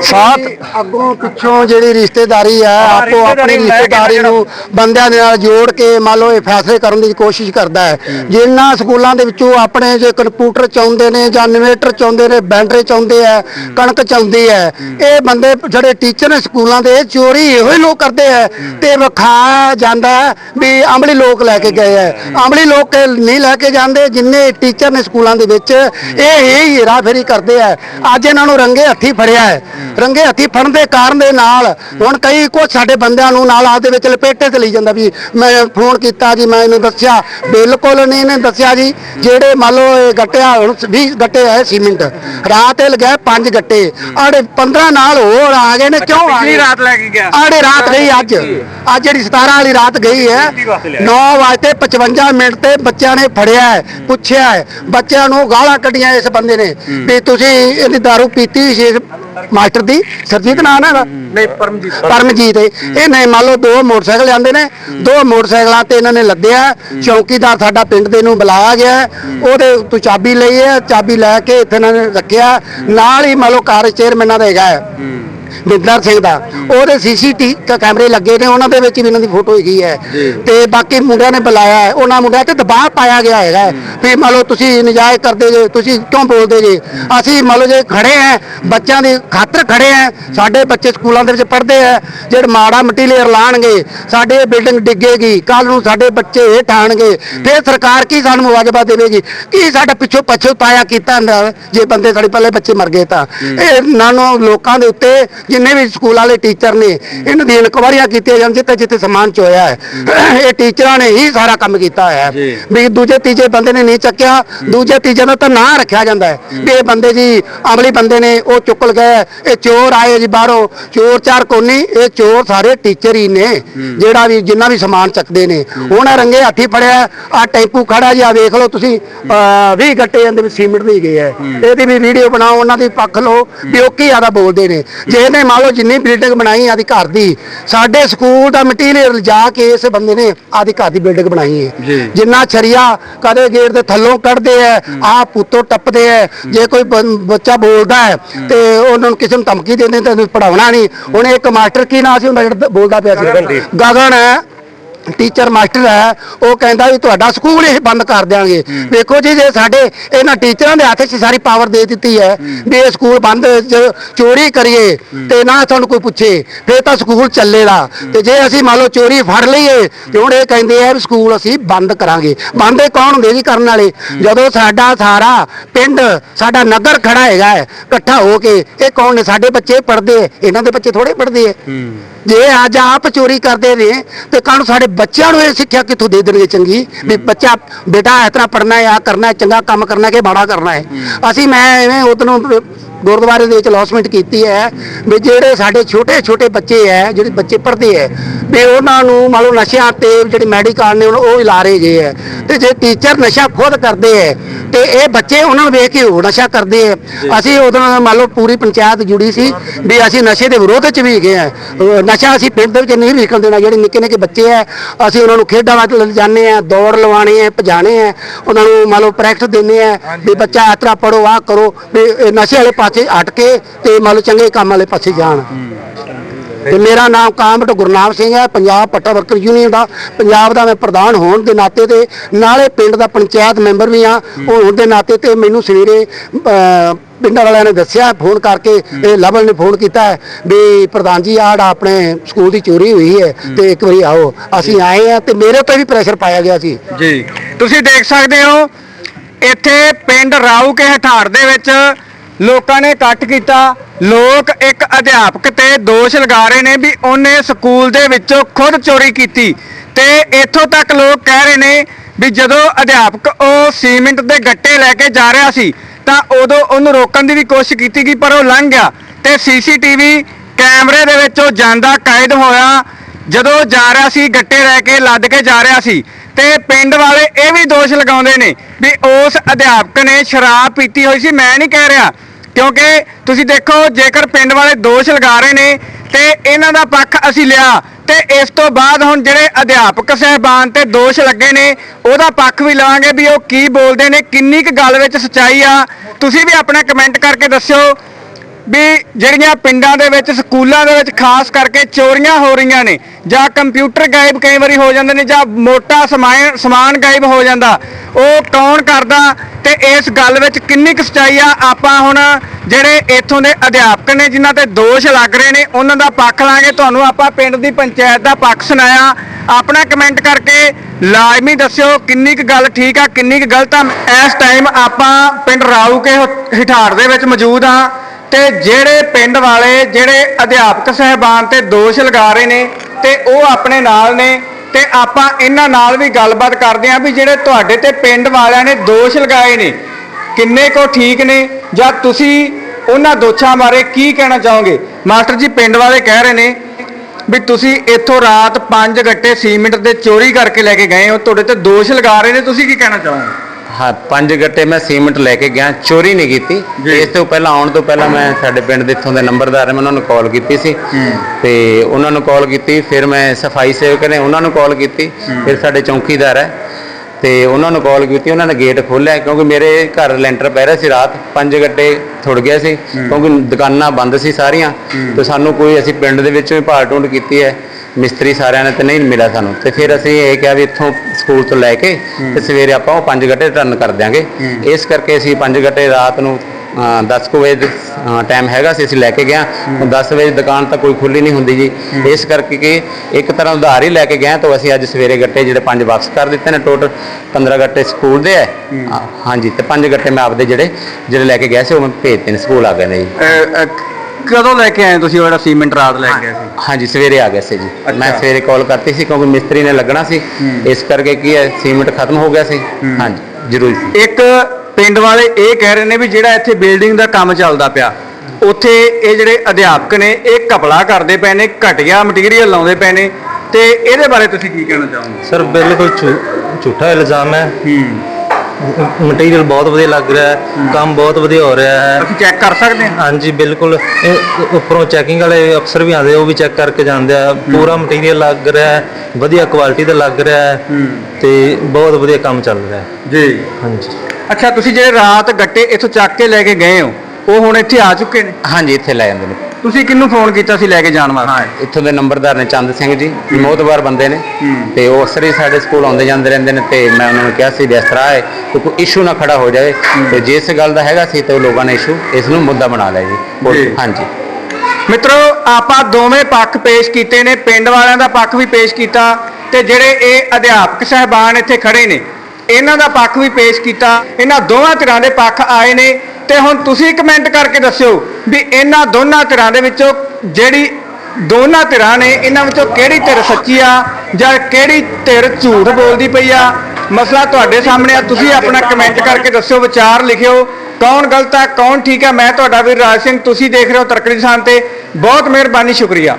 ਸਾਥ ਅੱਗੋਂ ਪਿੱਛੋਂ ਜਿਹੜੀ ਰਿਸ਼ਤੇਦਾਰੀ ਹੈ ਆਪੋ ਆਪਣੀ ਰਿਸ਼ਤੇਦਾਰੀ ਨੂੰ ਬੰਦਿਆਂ ਦੇ ਨਾਲ ਜੋੜ ਕੇ ਮੰਨ ਲਓ ਇਹ ਫੈਸਲੇ ਕਰਨ ਦੀ ਕੋਸ਼ਿਸ਼ ਕਰਦਾ ਹੈ। ਜਿਨ੍ਹਾਂ ਸਕੂਲਾਂ ਦੇ ਵਿੱਚੋਂ ਆਪਣੇ ਜੇ ਕੰਪਿਊਟਰ ਚਾਹੁੰਦੇ ਨੇ ਜਾਂ ਇਨਵੇਟਰ ਚਾਹੁੰਦੇ ਨੇ ਬੈਟਰੀ ਚਾਹੁੰਦੇ ਆ ਕਣਕ ਚਾਹੁੰਦੀ ਹੈ ਇਹ ਬੰਦੇ ਜਿਹੜੇ ਟੀਚਰ ਨੇ ਸਕੂਲਾਂ ਦੇ ਚੋਰੀ ਇਹੋ ਹੀ ਲੋਕ ਕਰਦੇ ਆ। ਤੇ ਵਿਖਾਇਆ ਜਾਂਦਾ ਵੀ ਅਮਲੀ ਲੋਕ ਲੈ ਕੇ ਗਏ ਹੈ। ਅਮਲੀ ਲੋਕ ਨਹੀਂ ਲੈ ਕੇ ਜਾਂਦੇ ਜਿੰਨੇ ਟੀਚਰ ਨੇ ਸਕੂਲਾਂ ਦੇ ਵਿੱਚ ਇਹ ਹੀ ਹੀਰਾਫੇਰੀ ਕਰਦੇ ਆ। ਅੱਜ ਇਹਨਾਂ ਨੂੰ ਰੰਗੇ ਹੱਥੀ ਫੜਿਆ ਹੈ। ਰੰਗੇ ਹੱਥੀ ਫੜਨ ਦੇ ਕਾਰਨ ਦੇ ਨਾਲ ਹੁਣ ਕਈ ਕੁਝ ਸਾਡੇ ਬੰਦਿਆਂ ਨੂੰ ਨਾਲ ਆਪਦੇ ਵਿੱਚ ਲਪੇਟੇ ਤੇ ਲਈ ਜਾਂਦਾ ਵੀ ਮੈਂ ਫੋਨ ਕੀਤਾ ਜੀ ਮੈਂ ਇਹਨੂੰ ਦੱਸਿਆ। ਬਿਲਕੁਲ ਨਹੀਂ ਇਹਨੇ ਦੱਸਿਆ ਜੀ। ਜਿਹੜੇ ਮੰਨ ਲਓ ਇਹ ਗੱਟਿਆ ਹੁਣ 20 ਗੱਟੇ ਆਏ ਸੀਮਿੰਟ। ਰਾਤ ਇਹ ਲਗਾਏ 5 ਗੱਟੇ। ਆੜੇ 15 ਨਾਲ ਹੋਰ ਆ ਗਏ ਨੇ ਕਿਉਂ ਆ ਗਏ? ਰਾਤ ਲੈ ਕੇ ਗਿਆ। ਆੜੇ ਰਾਤ ਗਈ ਅੱਜ। ਅੱਜ ਜਿਹੜੀ 17 ਵਾਲੀ ਰਾਤ ਗਈ ਹੈ 9 ਵਜੇ 55 ਮਿੰਟ ਤੇ ਬੱਚਿਆਂ ਨੇ ਫੜਿਆ ਪੁੱਛਿਆ ਬੱਚਿਆਂ ਨੂੰ ਗਾਲਾਂ ਕੱਢੀਆਂ ਇਸ ਬੰਦੇ ਨੇ ਵੀ ਤੁਸੀਂ ਇਹਦੀ दारू ਪੀਤੀ ਸੀ ਮਾਸਟਰ ਦੀ ਸਰਜੀਤ ਨਾਮ ਹੈ। ਨਹੀਂ ਪਰਮਜੀਤ। ਪਰਮਜੀਤ ਇਹ ਨਹੀਂ ਮੰਨ ਲਓ ਦੋ ਮੋਟਰਸਾਈਕਲ ਜਾਂਦੇ ਨੇ ਦੋ ਮੋਟਰਸਾਈਕਲਾਂ ਤੇ ਇਹਨਾਂ ਨੇ ਲੱਦਿਆ ਚੌਕੀਦਾਰ ਸਾਡਾ ਪਿੰਡ ਦੇ ਨੂੰ ਬੁਲਾਇਆ ਗਿਆ। ਉਹਦੇ ਤੋਂ ਚਾਬੀ ਲਈ ਹੈ ਚਾਬੀ ਲੈ ਕੇ ਇੱਥੇ ਇਹਨਾਂ ਨੇ ਰੱਖਿਆ। ਨਾਲ ਹੀ ਮੰਨ ਲਓ ਕਾਰ ਚੇਅਰਮੈਨਾਂ ਦਾ ਹੈਗਾ ਹੈ। ਬਿੰਦਰ ਸਿੰਘ ਦਾ। ਉਹਦੇ ਸੀਸੀਟੀ ਕੈਮਰੇ ਲੱਗੇ ਨੇ ਉਹਨਾਂ ਦੇ ਵਿੱਚ ਵੀ ਇਹਨਾਂ ਦੀ ਫੋਟੋ ਹੈਗੀ ਹੈ। ਤੇ ਬਾਕੀ ਮੁੰਡਿਆਂ ਨੇ ਬੁਲਾਇਆ ਹੈ। ਉਹਨਾਂ ਮੁੰਡਿਆਂ ਤੇ ਦਬਾਅ ਪਾਇਆ ਗਿਆ ਹੈਗਾ ਵੀ ਮੰਨ ਲਓ ਤੁਸੀਂ ਨਜਾਇਜ਼ ਕਰਦੇ ਜੇ ਤੁਸੀਂ ਕਿਉਂ ਬੋਲਦੇ ਜੇ? ਅਸੀਂ ਮੰਨ ਲਓ ਜੇ ਖੜੇ ਆ ਬੱਚਿਆਂ ਦੀ ਖਾਤਰ ਖੜੇ ਆ ਸਾਡੇ ਬੱਚੇ ਸਕੂਲਾਂ ਦੇ ਵਿੱਚ ਪੜ੍ਹਦੇ ਆ ਜਿਹੜੇ ਮਾੜਾ ਮਟੀਰੀਅਲ ਲਾਣਗੇ ਸਾਡੇ ਬਿਲਡਿੰਗ ਡਿੱਗੇਗੀ ਕੱਲ ਨੂੰ ਸਾਡੇ ਬੱਚੇ ਹੇਠ ਆਣਗੇ ਫਿਰ ਸਰਕਾਰ ਕੀ ਸਾਨੂੰ ਮੁਆਵਜ਼ਾ ਦੇਵੇਗੀ? ਕੀ ਸਾਡਾ ਪਿੱਛੋਂ ਪਛੋ ਪਾਇਆ ਕੀਤਾ ਜੇ ਬੰਦੇ ਸਾਡੇ ਪਹਿਲੇ ਬੱਚੇ ਮਰ ਗਏ ਤਾਂ। ਇਹ ਨਾਨੋ ਲੋਕਾਂ ਦੇ ਉੱਤੇ ਜਿੰਨੇ ਵੀ ਸਕੂਲ ਵਾਲੇ ਟੀਚਰ ਨੇ ਇਹਨਾਂ ਦੀ ਇਨਕੁਆਰੀਆਂ ਕੀਤੀਆਂ ਜਾਣ ਜਿੱਥੇ ਜਿੱਥੇ ਸਮਾਨ ਚੋਇਆ ਹੈ। ਇਹ ਟੀਚਰਾਂ ਨੇ ਹੀ ਸਾਰਾ ਕੰਮ ਕੀਤਾ ਹੋਇਆ ਹੈ ਵੀ ਦੂਜੇ ਤੀਜੇ ਬੰਦੇ ਨੇ ਨਹੀਂ ਚੱਕਿਆ ਦੂਜੇ ਤੀਜੇ ਦਾ ਤਾਂ ਨਾਂ ਰੱਖਿਆ ਜਾਂਦਾ ਹੈ ਵੀ ਇਹ ਬੰਦੇ ਜੀ ਅਮਲੀ ਬੰਦੇ ਨੇ ਉਹ ਚੁੱਕਲ ਗਏ ਇਹ ਚੋਰ ਆਏ ਜੀ ਬਾਹਰੋਂ ਚੋਰ ਚਾਰ ਕੋਨੀ ਇਹ ਚੋਰ ਸਾਰੇ ਟੀਚਰ ਹੀ ਨੇ ਜਿਹੜਾ ਵੀ ਜਿੰਨਾ ਵੀ ਸਮਾਨ ਚੱਕਦੇ ਨੇ। ਉਹਨਾਂ ਰੰਗੇ ਹੱਥੀ ਫੜਿਆ ਆ ਟੈਂਪੂ ਖੜਾ ਜੀ ਆ ਵੇਖ ਲਓ ਤੁਸੀਂ 20 ਗੱਟੇ ਇਹਦੇ ਵਿੱਚ ਸੀਮਿੰਟ ਦੀ ਗਏ ਹੈ। ਇਹਦੀ ਵੀ ਵੀਡੀਓ ਬਣਾਓ ਉਹਨਾਂ ਦੀ ਪੱਖ ਲਓ ਵੀ ਉਹ ਕੀ ਜ਼ਿਆਦਾ ਬੋਲਦੇ ਨੇ। ਜੇ ਇਹਨੇ ਮੰਨ ਲਓ ਜਿੰਨੀ ਬਿਲਡਿੰਗ ਬਣਾਈ ਆਦੀ ਘਰ ਦੀ ਸਾਡੇ ਸਕੂਲ ਦਾ ਮਟੀਰੀਅਲ ਜਾ ਕੇ ਇਸ ਬੰਦੇ ਨੇ ਆਦੀ ਘਰ ਦੀ ਬਿਲਡਿੰਗ ਬਣਾਈ ਹੈ ਜਿੰਨਾ ਛਰੀਆ ਕਦੇ ਗੇਟ ਦੇ ਥੱਲੋਂ ਕੱਢਦੇ ਐ ਆ ਪੁੱਤੋਂ ਟੱਪਦੇ ਐ ਜੇ ਕੋਈ ਬੱਚਾ ਬੋਲਦਾ ਹੈ ਤੇ ਉਹਨਾਂ ਨੂੰ ਕਿਸੇ ਨੂੰ ਧਮਕੀ ਦਿੰਦੇ ਤੇ ਪੜਾਉਣਾ ਨਹੀਂ। ਹੁਣ ਇੱਕ ਮਾਸਟਰ ਕੀ ਨਾਂ ਸੀ ਜਿਹੜਾ ਬੋਲਦਾ ਪਿਆ ਸੀ? ਗਗਨ ਹੈ। ਟੀਚਰ ਮਾਸਟਰ ਹੈ ਉਹ ਕਹਿੰਦਾ ਵੀ ਤੁਹਾਡਾ ਸਕੂਲ ਇਹ ਬੰਦ ਕਰ ਦਿਆਂਗੇ। ਵੇਖੋ ਜੀ ਜੇ ਸਾਡੇ ਇਹਨਾਂ ਟੀਚਰਾਂ ਦੇ ਹੱਥ 'ਚ ਸਾਰੀ ਪਾਵਰ ਦੇ ਦਿੱਤੀ ਹੈ ਵੀ ਇਹ ਸਕੂਲ ਬੰਦ ਚੋਰੀ ਕਰੀਏ ਤੇ ਨਾ ਸਾਨੂੰ ਕੋਈ ਪੁੱਛੇ ਫੇਰ ਤਾਂ ਸਕੂਲ ਚੱਲੇਗਾ। ਤੇ ਜੇ ਅਸੀਂ ਮੰਨ ਲਓ ਚੋਰੀ ਫੜ ਲਈਏ ਤੇ ਹੁਣ ਇਹ ਕਹਿੰਦੇ ਆ ਵੀ ਸਕੂਲ ਅਸੀਂ ਬੰਦ ਕਰਾਂਗੇ। ਬੰਦ ਕੌਣ ਹੁੰਦੇ ਜੀ ਕਰਨ ਵਾਲੇ? ਜਦੋਂ ਸਾਡਾ ਸਾਰਾ ਪਿੰਡ ਸਾਡਾ ਨਗਰ ਖੜਾ ਹੈਗਾ ਇਕੱਠਾ ਹੋ ਕੇ ਇਹ ਕੌਣ ਨੇ? ਸਾਡੇ ਬੱਚੇ ਪੜ੍ਹਦੇ ਇਹਨਾਂ ਦੇ ਬੱਚੇ ਥੋੜੇ ਪੜ੍ਹਦੇ ਆ। ਜੇ ਅੱਜ ਆਪ ਚੋਰੀ ਕਰਦੇ ਨੇ ਤੇ ਕੱਲ ਸਾਡੇ ਬੱਚਿਆਂ ਨੂੰ ਇਹ ਸਿੱਖਿਆ ਕਿੱਥੋਂ ਦੇ ਦੇਣਗੇ ਚੰਗੀ? ਵੀ ਬੱਚਾ ਬੇਟਾ ਇਸ ਤਰ੍ਹਾਂ ਪੜਨਾ ਹੈ ਆ ਕਰਨਾ ਹੈ ਚੰਗਾ ਕੰਮ ਕਰਨਾ ਹੈ ਕਿ ਮਾੜਾ ਕਰਨਾ ਹੈ। ਅਸੀਂ ਮੈਂ ਐਵੇਂ ਉਦੋਂ ਗੁਰਦੁਆਰੇ ਦੇ ਵਿੱਚ ਲੌਸਮੈਂਟ ਕੀਤੀ ਹੈ ਵੀ ਜਿਹੜੇ ਸਾਡੇ ਛੋਟੇ ਛੋਟੇ ਬੱਚੇ ਹੈ ਜਿਹੜੇ ਬੱਚੇ ਪੜ੍ਹਦੇ ਹੈ ਵੀ ਉਹਨਾਂ ਨੂੰ ਮੰਨ ਲਓ ਨਸ਼ਿਆਂ ਤੇ ਜਿਹੜੇ ਮੈਡੀਕਲ ਨੇ ਉਹ ਲਾ ਰਹੇ ਜੇ ਹੈ। ਤੇ ਜੇ ਟੀਚਰ ਨਸ਼ਾ ਖੁਦ ਕਰਦੇ ਹੈ ਤੇ ਇਹ ਬੱਚੇ ਉਹਨਾਂ ਨੂੰ ਵੇਖ ਕੇ ਉਹ ਨਸ਼ਾ ਕਰਦੇ ਹੈ। ਅਸੀਂ ਉਦੋਂ ਮੰਨ ਲਓ ਪੂਰੀ ਪੰਚਾਇਤ ਜੁੜੀ ਸੀ ਵੀ ਅਸੀਂ ਨਸ਼ੇ ਦੇ ਵਿਰੋਧ ਚ ਵੀ ਗਏ ਆ ਨਸ਼ਾ ਅਸੀਂ ਪਿੰਡ ਦੇ ਵਿੱਚ ਨਹੀਂ ਵਿਕਣ ਦੇਣਾ ਜਿਹੜੇ ਨਿੱਕੇ ਨਿੱਕੇ ਬੱਚੇ ਹੈ ਅਸੀਂ ਉਹਨਾਂ ਨੂੰ ਖੇਡਾਂ ਵਿੱਚ ਲੈ ਜਾਂਦੇ ਆ ਦੌੜ ਲਵਾਣੇ ਆ ਭਜਾਣੇ ਆ ਉਹਨਾਂ ਨੂੰ ਮੰਨ ਲਓ ਪ੍ਰੈਕਟਿਸ ਦਿੰਦੇ ਆ ਵੀ ਬੱਚਾ ਤਰ੍ਹਾਂ ਪੜੋ ਆਹ ਕਰੋ ਵੀ ਨਸ਼ੇ ਵਾਲੇ ਪਾਸੇ ਹਟ ਕੇ ਤੇ ਮੰਨ ਲਓ ਚੰਗੇ ਕੰਮ ਵਾਲੇ ਪਾਸੇ ਜਾਣ। ਤੇ ਮੇਰਾ ਨਾਮ ਕਾਮਰੇਡ ਗੁਰਨਾਮ ਸਿੰਘ ਹੈ ਪੰਜਾਬ ਪੱਟਾ ਵਰਕਰ ਯੂਨੀਅਨ ਦਾ। ਪੰਜਾਬ ਦਾ ਮੈਂ ਪ੍ਰਧਾਨ ਹੋਣ ਦੇ ਨਾਤੇ ਤੇ ਨਾਲੇ ਪਿੰਡ ਦਾ ਪੰਚਾਇਤ ਮੈਂਬਰ ਵੀ ਆ ਹੋਣ ਦੇ ਨਾਤੇ ਤੇ ਮੈਨੂੰ ਸਵੇਰੇ ਪਿੰਡਾਂ ਵਾਲਿਆਂ ਨੇ ਦੱਸਿਆ ਫੋਨ ਕਰਕੇ ਇਹ ਲਵਲ ਨੇ ਫੋਨ ਕੀਤਾ ਵੀ ਪ੍ਰਧਾਨ ਜੀ ਜਿਹੜਾ ਆਪਣੇ ਸਕੂਲ ਦੀ ਚੋਰੀ ਹੋਈ ਹੈ ਤੇ ਇੱਕ ਵਾਰੀ ਆਓ। ਅਸੀਂ ਆਏ ਆ ਤੇ ਮੇਰੇ ਉੱਤੇ ਵੀ ਪ੍ਰੈਸ਼ਰ ਪਾਇਆ ਗਿਆ ਸੀ। ਜੀ। ਤੁਸੀਂ ਦੇਖ ਸਕਦੇ ਹੋ ਇੱਥੇ ਪਿੰਡ ਰਾਊ ਕੇ ਹਠਾੜ ਦੇ ਵਿੱਚ ਲੋਕਾਂ ਨੇ ਇਕੱਠ ਕੀਤਾ। ਲੋਕ ਇੱਕ ਅਧਿਆਪਕ ਤੇ ਦੋਸ਼ ਲਗਾ ਰਹੇ ਨੇ ਵੀ ਉਹਨੇ ਸਕੂਲ ਦੇ ਵਿੱਚੋਂ ਖੁਦ ਚੋਰੀ ਕੀਤੀ। ਤੇ ਇੱਥੋਂ ਤੱਕ ਲੋਕ ਕਹਿ ਰਹੇ ਨੇ ਵੀ ਜਦੋਂ ਅਧਿਆਪਕ ਉਹ ਸੀਮਿੰਟ ਦੇ ਗੱਟੇ ਲੈ ਕੇ ਜਾ ਰਿਹਾ ਸੀ, ਤਾਂ ਉਦੋਂ ਉਹਨੂੰ ਰੋਕਣ ਦੀ ਵੀ ਕੋਸ਼ਿਸ਼ ਕੀਤੀ ਗਈ, ਪਰ ਉਹ ਲੰਘ ਗਿਆ। ਤੇ ਸੀਸੀਟੀਵੀ ਕੈਮਰੇ ਦੇ ਵਿੱਚ ਉਹ ਜਾਂਦਾ ਕਾਇਦ ਹੋਇਆ। ਜਦੋਂ ਜਾ ਰਿਹਾ ਸੀ, ਗੱਟੇ ਲੈ ਕੇ ਲੱਦ ਕੇ ਜਾ ਰਿਹਾ ਸੀ। ਤੇ ਪਿੰਡ ਵਾਲੇ ਇਹ ਵੀ ਦੋਸ਼ ਲਗਾਉਂਦੇ ਨੇ ਵੀ ਉਸ ਅਧਿਆਪਕ ਨੇ ਸ਼ਰਾਬ ਪੀਤੀ ਹੋਈ ਸੀ। ਮੈਂ ਨਹੀਂ ਕਹਿ ਰਿਹਾ। ਕਿਉਂਕਿ ਤੁਸੀਂ ਦੇਖੋ, ਜੇਕਰ ਪਿੰਡ ਵਾਲੇ ਦੋਸ਼ ਲਗਾ ਰਹੇ ਨੇ, ਤੇ ਇਹਨਾਂ ਦਾ ਪੱਖ ਅਸੀਂ ਲਿਆ। ਤੇ ਇਸ ਤੋਂ ਬਾਅਦ ਹੁਣ ਜਿਹੜੇ ਅਧਿਆਪਕ ਸਹਿਬਾਨ ਤੇ ਦੋਸ਼ ਲੱਗੇ ਨੇ, ਉਹਦਾ ਪੱਖ ਵੀ ਲਵਾਂਗੇ ਵੀ ਉਹ ਕੀ ਬੋਲਦੇ ਨੇ, ਕਿੰਨੀ ਕੁ ਗੱਲ ਵਿੱਚ ਸੱਚਾਈ ਆ। ਤੁਸੀਂ ਵੀ ਆਪਣਾ ਕਮੈਂਟ ਕਰਕੇ ਦੱਸਿਓ ਵੀ ਜਿਹੜੀਆਂ ਪਿੰਡਾਂ ਦੇ ਵਿੱਚ, ਸਕੂਲਾਂ ਦੇ ਵਿੱਚ ਖਾਸ ਕਰਕੇ ਚੋਰੀਆਂ ਹੋ ਰਹੀਆਂ ਨੇ, ਜਾਂ ਕੰਪਿਊਟਰ ਗਾਇਬ ਕਈ ਵਾਰੀ ਹੋ ਜਾਂਦੇ ਨੇ, ਜਾਂ ਮੋਟਾ ਸਮਾਨ ਸਮਾਨ ਗਾਇਬ ਹੋ ਜਾਂਦਾ, ਉਹ ਕੌਣ ਕਰਦਾ? ਤੇ ਇਸ ਗੱਲ ਵਿੱਚ ਕਿੰਨੀ ਕੁ ਸੱਚਾਈ ਆ? ਆਪਾਂ ਹੁਣ ਜਿਹੜੇ ਇੱਥੋਂ ਦੇ ਅਧਿਆਪਕ ਨੇ, ਜਿਨ੍ਹਾਂ ਤੇ ਦੋਸ਼ ਲੱਗ ਰਹੇ ਨੇ, ਉਹਨਾਂ ਦਾ ਪੱਖ ਲਾਂਗੇ। ਤੁਹਾਨੂੰ ਆਪਾਂ ਪਿੰਡ ਦੀ ਪੰਚਾਇਤ ਦਾ ਪੱਖ ਸੁਣਾਇਆ। ਆਪਣਾ ਕਮੈਂਟ ਕਰਕੇ ਲਾਜ਼ਮੀ ਦੱਸਿਓ ਕਿੰਨੀ ਕੁ ਗੱਲ ਠੀਕ ਆ, ਕਿੰਨੀ ਕੁ ਗਲਤ ਆ। ਇਸ ਟਾਈਮ ਆਪਾਂ ਪਿੰਡ ਰਾਊ ਕੇ ਹਿਠਾੜ ਦੇ ਵਿੱਚ ਮੌਜੂਦ ਆ। ਤੇ ਜਿਹੜੇ ਪਿੰਡ ਵਾਲੇ, ਜਿਹੜੇ ਅਧਿਆਪਕ ਸਹਿਬਾਨ ਤੇ ਦੋਸ਼ ਲਗਾ ਰਹੇ ਨੇ, ਤੇ ਉਹ ਆਪਣੇ ਨਾਲ ਨੇ। ਤੇ ਆਪਾਂ ਇਹਨਾਂ ਨਾਲ ਵੀ ਗੱਲਬਾਤ ਕਰਦੇ ਆਂ ਵੀ ਜਿਹੜੇ ਤੁਹਾਡੇ ਤੇ ਪਿੰਡ ਵਾਲਿਆਂ ਨੇ ਦੋਸ਼ ਲਗਾਏ ਨੇ, ਕਿੰਨੇ ਕੋ ਠੀਕ ਨੇ ਜਾਂ ਤੁਸੀਂ ਉਹਨਾਂ ਦੋਸ਼ਾਂ ਬਾਰੇ ਕੀ ਕਹਿਣਾ ਚਾਹੋਗੇ? ਮਾਸਟਰ ਜੀ, ਪਿੰਡ ਵਾਲੇ ਕਹਿ ਰਹੇ ਨੇ ਵੀ ਤੁਸੀਂ ਇੱਥੋਂ ਰਾਤ 5 ਗੱਟੇ ਸੀਮਿੰਟ ਦੇ ਚੋਰੀ ਕਰਕੇ ਲੈ ਕੇ ਗਏ ਹੋ, ਤੁਹਾਡੇ ਤੇ ਦੋਸ਼ ਲਗਾ ਰਹੇ ਨੇ, ਤੁਸੀਂ ਕੀ ਕਹਿਣਾ ਚਾਹੋਗੇ? ਹਾਂ ਪੰਜ ਗੱਟੇ ਮੈਂ ਸੀਮੈਂਟ ਲੈ ਕੇ ਗਿਆ ਚੋਰੀ ਨਹੀਂ ਕੀਤੀ। ਇਸ ਤੋਂ ਪਹਿਲਾਂ ਆਉਣ ਤੋਂ ਪਹਿਲਾਂ ਮੈਂ ਸਾਡੇ ਪਿੰਡ ਦੇ ਇੱਥੋਂ ਦੇ ਨੰਬਰਦਾਰ ਨੇ ਮੈਂ ਉਹਨਾਂ ਨੂੰ ਕਾਲ ਕੀਤੀ ਸੀ। ਤੇ ਉਹਨਾਂ ਨੂੰ ਕਾਲ ਕੀਤੀ ਫਿਰ ਮੈਂ ਸਫ਼ਾਈ ਸੇਵਕ ਨੇ ਉਹਨਾਂ ਨੂੰ ਕਾਲ ਕੀਤੀ ਫਿਰ ਸਾਡੇ ਚੌਕੀਦਾਰ ਹੈ। ਤੇ ਉਹਨਾਂ ਨੂੰ ਕਾਲ ਕੀਤੀ ਉਹਨਾਂ ਨੇ ਗੇਟ ਖੋਲ੍ਹਿਆ ਕਿਉਂਕਿ ਮੇਰੇ ਘਰ ਲੈਂਟਰ ਪੈ ਰਿਹਾ ਸੀ ਰਾਤ ਪੰਜ ਗੱਟੇ ਥੁੜ ਗਏ ਸੀ ਕਿਉਂਕਿ ਦੁਕਾਨਾਂ ਬੰਦ ਸੀ ਸਾਰੀਆਂ। ਤੇ ਸਾਨੂੰ ਕੋਈ ਅਸੀਂ ਪਿੰਡ ਦੇ ਵਿੱਚ ਵੀ ਭਾਲ ਟੁੰਡ ਕੀਤੀ ਹੈ। ਮਿਸਤਰੀ ਸਾਰਿਆਂ ਨੇ ਤੇ ਨਹੀਂ ਮਿਲਿਆ ਸਾਨੂੰ। ਤੇ ਫਿਰ ਅਸੀਂ ਇਹ ਕਿਹਾ ਵੀ ਇੱਥੋਂ ਸਕੂਲ ਤੋਂ ਲੈ ਕੇ ਤੇ ਸਵੇਰੇ ਆਪਾਂ ਉਹ ਪੰਜ ਗੱਟੇ ਰਿਟਰਨ ਕਰ ਦਿਆਂਗੇ। ਇਸ ਕਰਕੇ ਅਸੀਂ ਪੰਜ ਗੱਟੇ ਰਾਤ ਨੂੰ ਅ, 10 ਕੁ ਵਜੇ ਟਾਈਮ ਹੈਗਾ ਸੀ ਅਸੀਂ ਲੈ ਕੇ ਗਿਆ। 10 ਵਜੇ ਦੁਕਾਨ ਤਾਂ ਕੋਈ ਖੁੱਲੀ ਨਹੀਂ ਹੁੰਦੀ ਜੀ। ਇਸ ਕਰਕੇ ਕਿ ਇੱਕ ਤਰ੍ਹਾਂ ਉਧਾਰ ਹੀ ਲੈ ਕੇ ਗਏ ਤਾਂ ਅਸੀਂ ਅੱਜ ਸਵੇਰੇ ਗੱਟੇ ਜਿਹੜੇ ਪੰਜ ਵਾਪਸ ਕਰ ਦਿੱਤੇ ਨੇ ਟੋਟਲ 15 ਗੱਟੇ ਸਕੂਲ ਦੇ ਹਾਂ, ਹਾਂਜੀ ਤੇ ਪੰਜ ਗੱਟੇ ਮੈਂ ਆਪਦੇ ਜਿਹੜੇ ਜਿਹੜੇ ਲੈ ਕੇ ਗਿਆ ਸੀ ਉਹ ਮੈਂ ਭੇਜਤੇ ਨੇ ਸਕੂਲ ਆ ਗਏ ਨੇ ਜੀ। ਕਦੋਂ ਲੈ ਕੇ ਆਏ ਤੁਸੀਂ ਉਹ ਜਿਹੜਾ ਸੀਮੈਂਟ ਰਾਤ ਲੈ ਕੇ ਆਏ ਸੀ? ਹਾਂਜੀ ਸਵੇਰੇ ਆ ਗਏ ਸੀ ਜੀ। ਮੈਂ ਸਵੇਰੇ ਕਾਲ ਕਰਤੀ ਸੀ ਕਿਉਂਕਿ ਮਿਸਤਰੀ ਨੇ ਲੱਗਣਾ ਸੀ। ਇਸ ਕਰਕੇ ਕੀ ਹੈ ਸੀਮੈਂਟ ਖਤਮ ਹੋ ਗਿਆ ਸੀ। ਹਾਂਜੀ ਜ਼ਰੂਰੀ ਸੀ। ਇੱਕ ਪਿੰਡ ਵਾਲੇ ਇਹ ਕਹਿ ਰਹੇ ਨੇ ਵੀ ਜਿਹੜਾ ਇੱਥੇ ਬਿਲਡਿੰਗ ਦਾ ਕੰਮ ਚੱਲਦਾ ਪਿਆ ਉੱਥੇ ਇਹ ਜਿਹੜੇ ਅਧਿਆਪਕ ਨੇ ਇਹ ਘਪਲਾ ਕਰਦੇ ਪਏ ਨੇ ਘਟੀਆ ਮਟੀਰੀਅਲ ਲਾਉਂਦੇ ਪਏ ਨੇ। ਤੇ ਇਹਦੇ ਬਾਰੇ ਤੁਸੀਂ ਕੀ ਕਹਿਣਾ ਚਾਹੋਗੇ? ਸਰ ਬਿਲਕੁਲ ਝੂਠਾ ਇਲਜ਼ਾਮ ਹੈ। ਮਟੀਰੀਅਲ ਬਹੁਤ ਵਧੀਆ ਲੱਗ ਰਿਹਾ ਹੈ ਕੰਮ ਬਹੁਤ ਵਧੀਆ ਹੋ ਰਿਹਾ ਹੈ। ਅਸੀਂ ਚੈੱਕ ਕਰ ਸਕਦੇ ਹਾਂ। ਹਾਂਜੀ ਬਿਲਕੁਲ। ਇਹ ਉੱਪਰੋਂ ਚੈਕਿੰਗ ਵਾਲੇ ਅਫਸਰ ਵੀ ਆਉਂਦੇ ਉਹ ਵੀ ਚੈੱਕ ਕਰਕੇ ਜਾਂਦੇ ਆ। ਪੂਰਾ ਮਟੀਰੀਅਲ ਲੱਗ ਰਿਹਾ ਹੈ ਵਧੀਆ ਕੁਆਲਿਟੀ ਦਾ ਲੱਗ ਰਿਹਾ ਹੈ ਤੇ ਬਹੁਤ ਵਧੀਆ ਕੰਮ ਚੱਲ ਰਿਹਾ ਹੈ। ਜੀ। ਹਾਂਜੀ। ਅੱਛਾ ਤੁਸੀਂ ਜਿਹੜੇ ਰਾਤ ਗੱਟੇ ਇੱਥੋਂ ਚੱਕ ਕੇ ਲੈ ਕੇ ਗਏ ਹੋ ਉਹ ਹੁਣ ਇੱਥੇ ਆ ਚੁੱਕੇ ਨੇ? ਹਾਂਜੀ ਇੱਥੇ ਲੈ ਜਾਂਦੇ ਨੇ। ਤੁਸੀਂ ਕਿਹਨੂੰ ਫੋਨ ਕੀਤਾ ਸੀ ਲੈ ਕੇ ਜਾਣ ਵਾਸਤੇ? ਇੱਥੋਂ ਦੇ ਨੰਬਰਦਾਰ ਨੇ ਚੰਦ ਸਿੰਘ ਜੀ ਮੋਤਬਾਰ ਬੰਦੇ ਨੇ। ਤੇ ਉਹ ਅਕਸਰ ਹੀ ਸਾਡੇ ਸਕੂਲ ਆਉਂਦੇ ਜਾਂਦੇ ਰਹਿੰਦੇ ਨੇ ਤੇ ਮੈਂ ਉਹਨਾਂ ਨੂੰ ਕਿਹਾ ਸੀ ਵੀ ਇਸ ਤਰ੍ਹਾਂ ਹੈ ਕਿ ਕੋਈ ਇਸ਼ੂ ਨਾ ਖੜਾ ਹੋ ਜਾਵੇ। ਤੇ ਜੇ ਇਸ ਗੱਲ ਦਾ ਹੈਗਾ ਸੀ ਤੇ ਉਹ ਲੋਕਾਂ ਨੇ ਇਸ਼ੂ ਇਸ ਨੂੰ ਮੁੱਦਾ ਬਣਾ ਲਿਆ ਜੀ। ਹਾਂਜੀ। ਮਿੱਤਰੋ ਆਪਾਂ ਦੋਵੇਂ ਪੱਖ ਪੇਸ਼ ਕੀਤੇ ਨੇ ਪਿੰਡ ਵਾਲਿਆਂ ਦਾ ਪੱਖ ਵੀ ਪੇਸ਼ ਕੀਤਾ ਤੇ ਜਿਹੜੇ ਇਹ ਅਧਿਆਪਕ ਸਹਿਬਾਨ ਇੱਥੇ ਖੜੇ ਨੇ ਇਹਨਾਂ ਦਾ ਪੱਖ ਵੀ ਪੇਸ਼ ਕੀਤਾ। ਇਹਨਾਂ ਦੋਵਾਂ ਧਿਰਾਂ ਦੇ ਪੱਖ ਆਏ ਨੇ। ਤੇ ਹੁਣ ਤੁਸੀਂ ਕਮੈਂਟ ਕਰਕੇ ਦੱਸਿਓ ਵੀ ਇਹਨਾਂ ਦੋਨਾਂ ਧਿਰਾਂ ਦੇ ਵਿੱਚੋਂ ਜਿਹੜੀ ਦੋਨਾਂ ਧਿਰਾਂ ਨੇ ਇਹਨਾਂ ਵਿੱਚੋਂ ਕਿਹੜੀ ਧਿਰ ਸੱਚੀ ਆ ਜਾਂ ਕਿਹੜੀ ਧਿਰ ਝੂਠ ਬੋਲਦੀ ਪਈ ਆ? ਮਸਲਾ ਤੁਹਾਡੇ ਸਾਹਮਣੇ ਆ, ਤੁਸੀਂ ਆਪਣਾ ਕਮੈਂਟ ਕਰਕੇ ਦੱਸਿਓ, ਵਿਚਾਰ ਲਿਖਿਓ। ਕੌਣ ਗਲਤ ਆ, ਕੌਣ ਠੀਕ ਆ? ਮੈਂ ਤੁਹਾਡਾ ਵੀਰ ਰਾਜ ਸਿੰਘ, ਤੁਸੀਂ ਦੇਖ ਰਹੇ ਹੋ ਤਰਕੜੀ ਨਿਸ਼ਾਨ ਤੇ। ਬਹੁਤ ਮਿਹਰਬਾਨੀ, ਸ਼ੁਕਰੀਆ।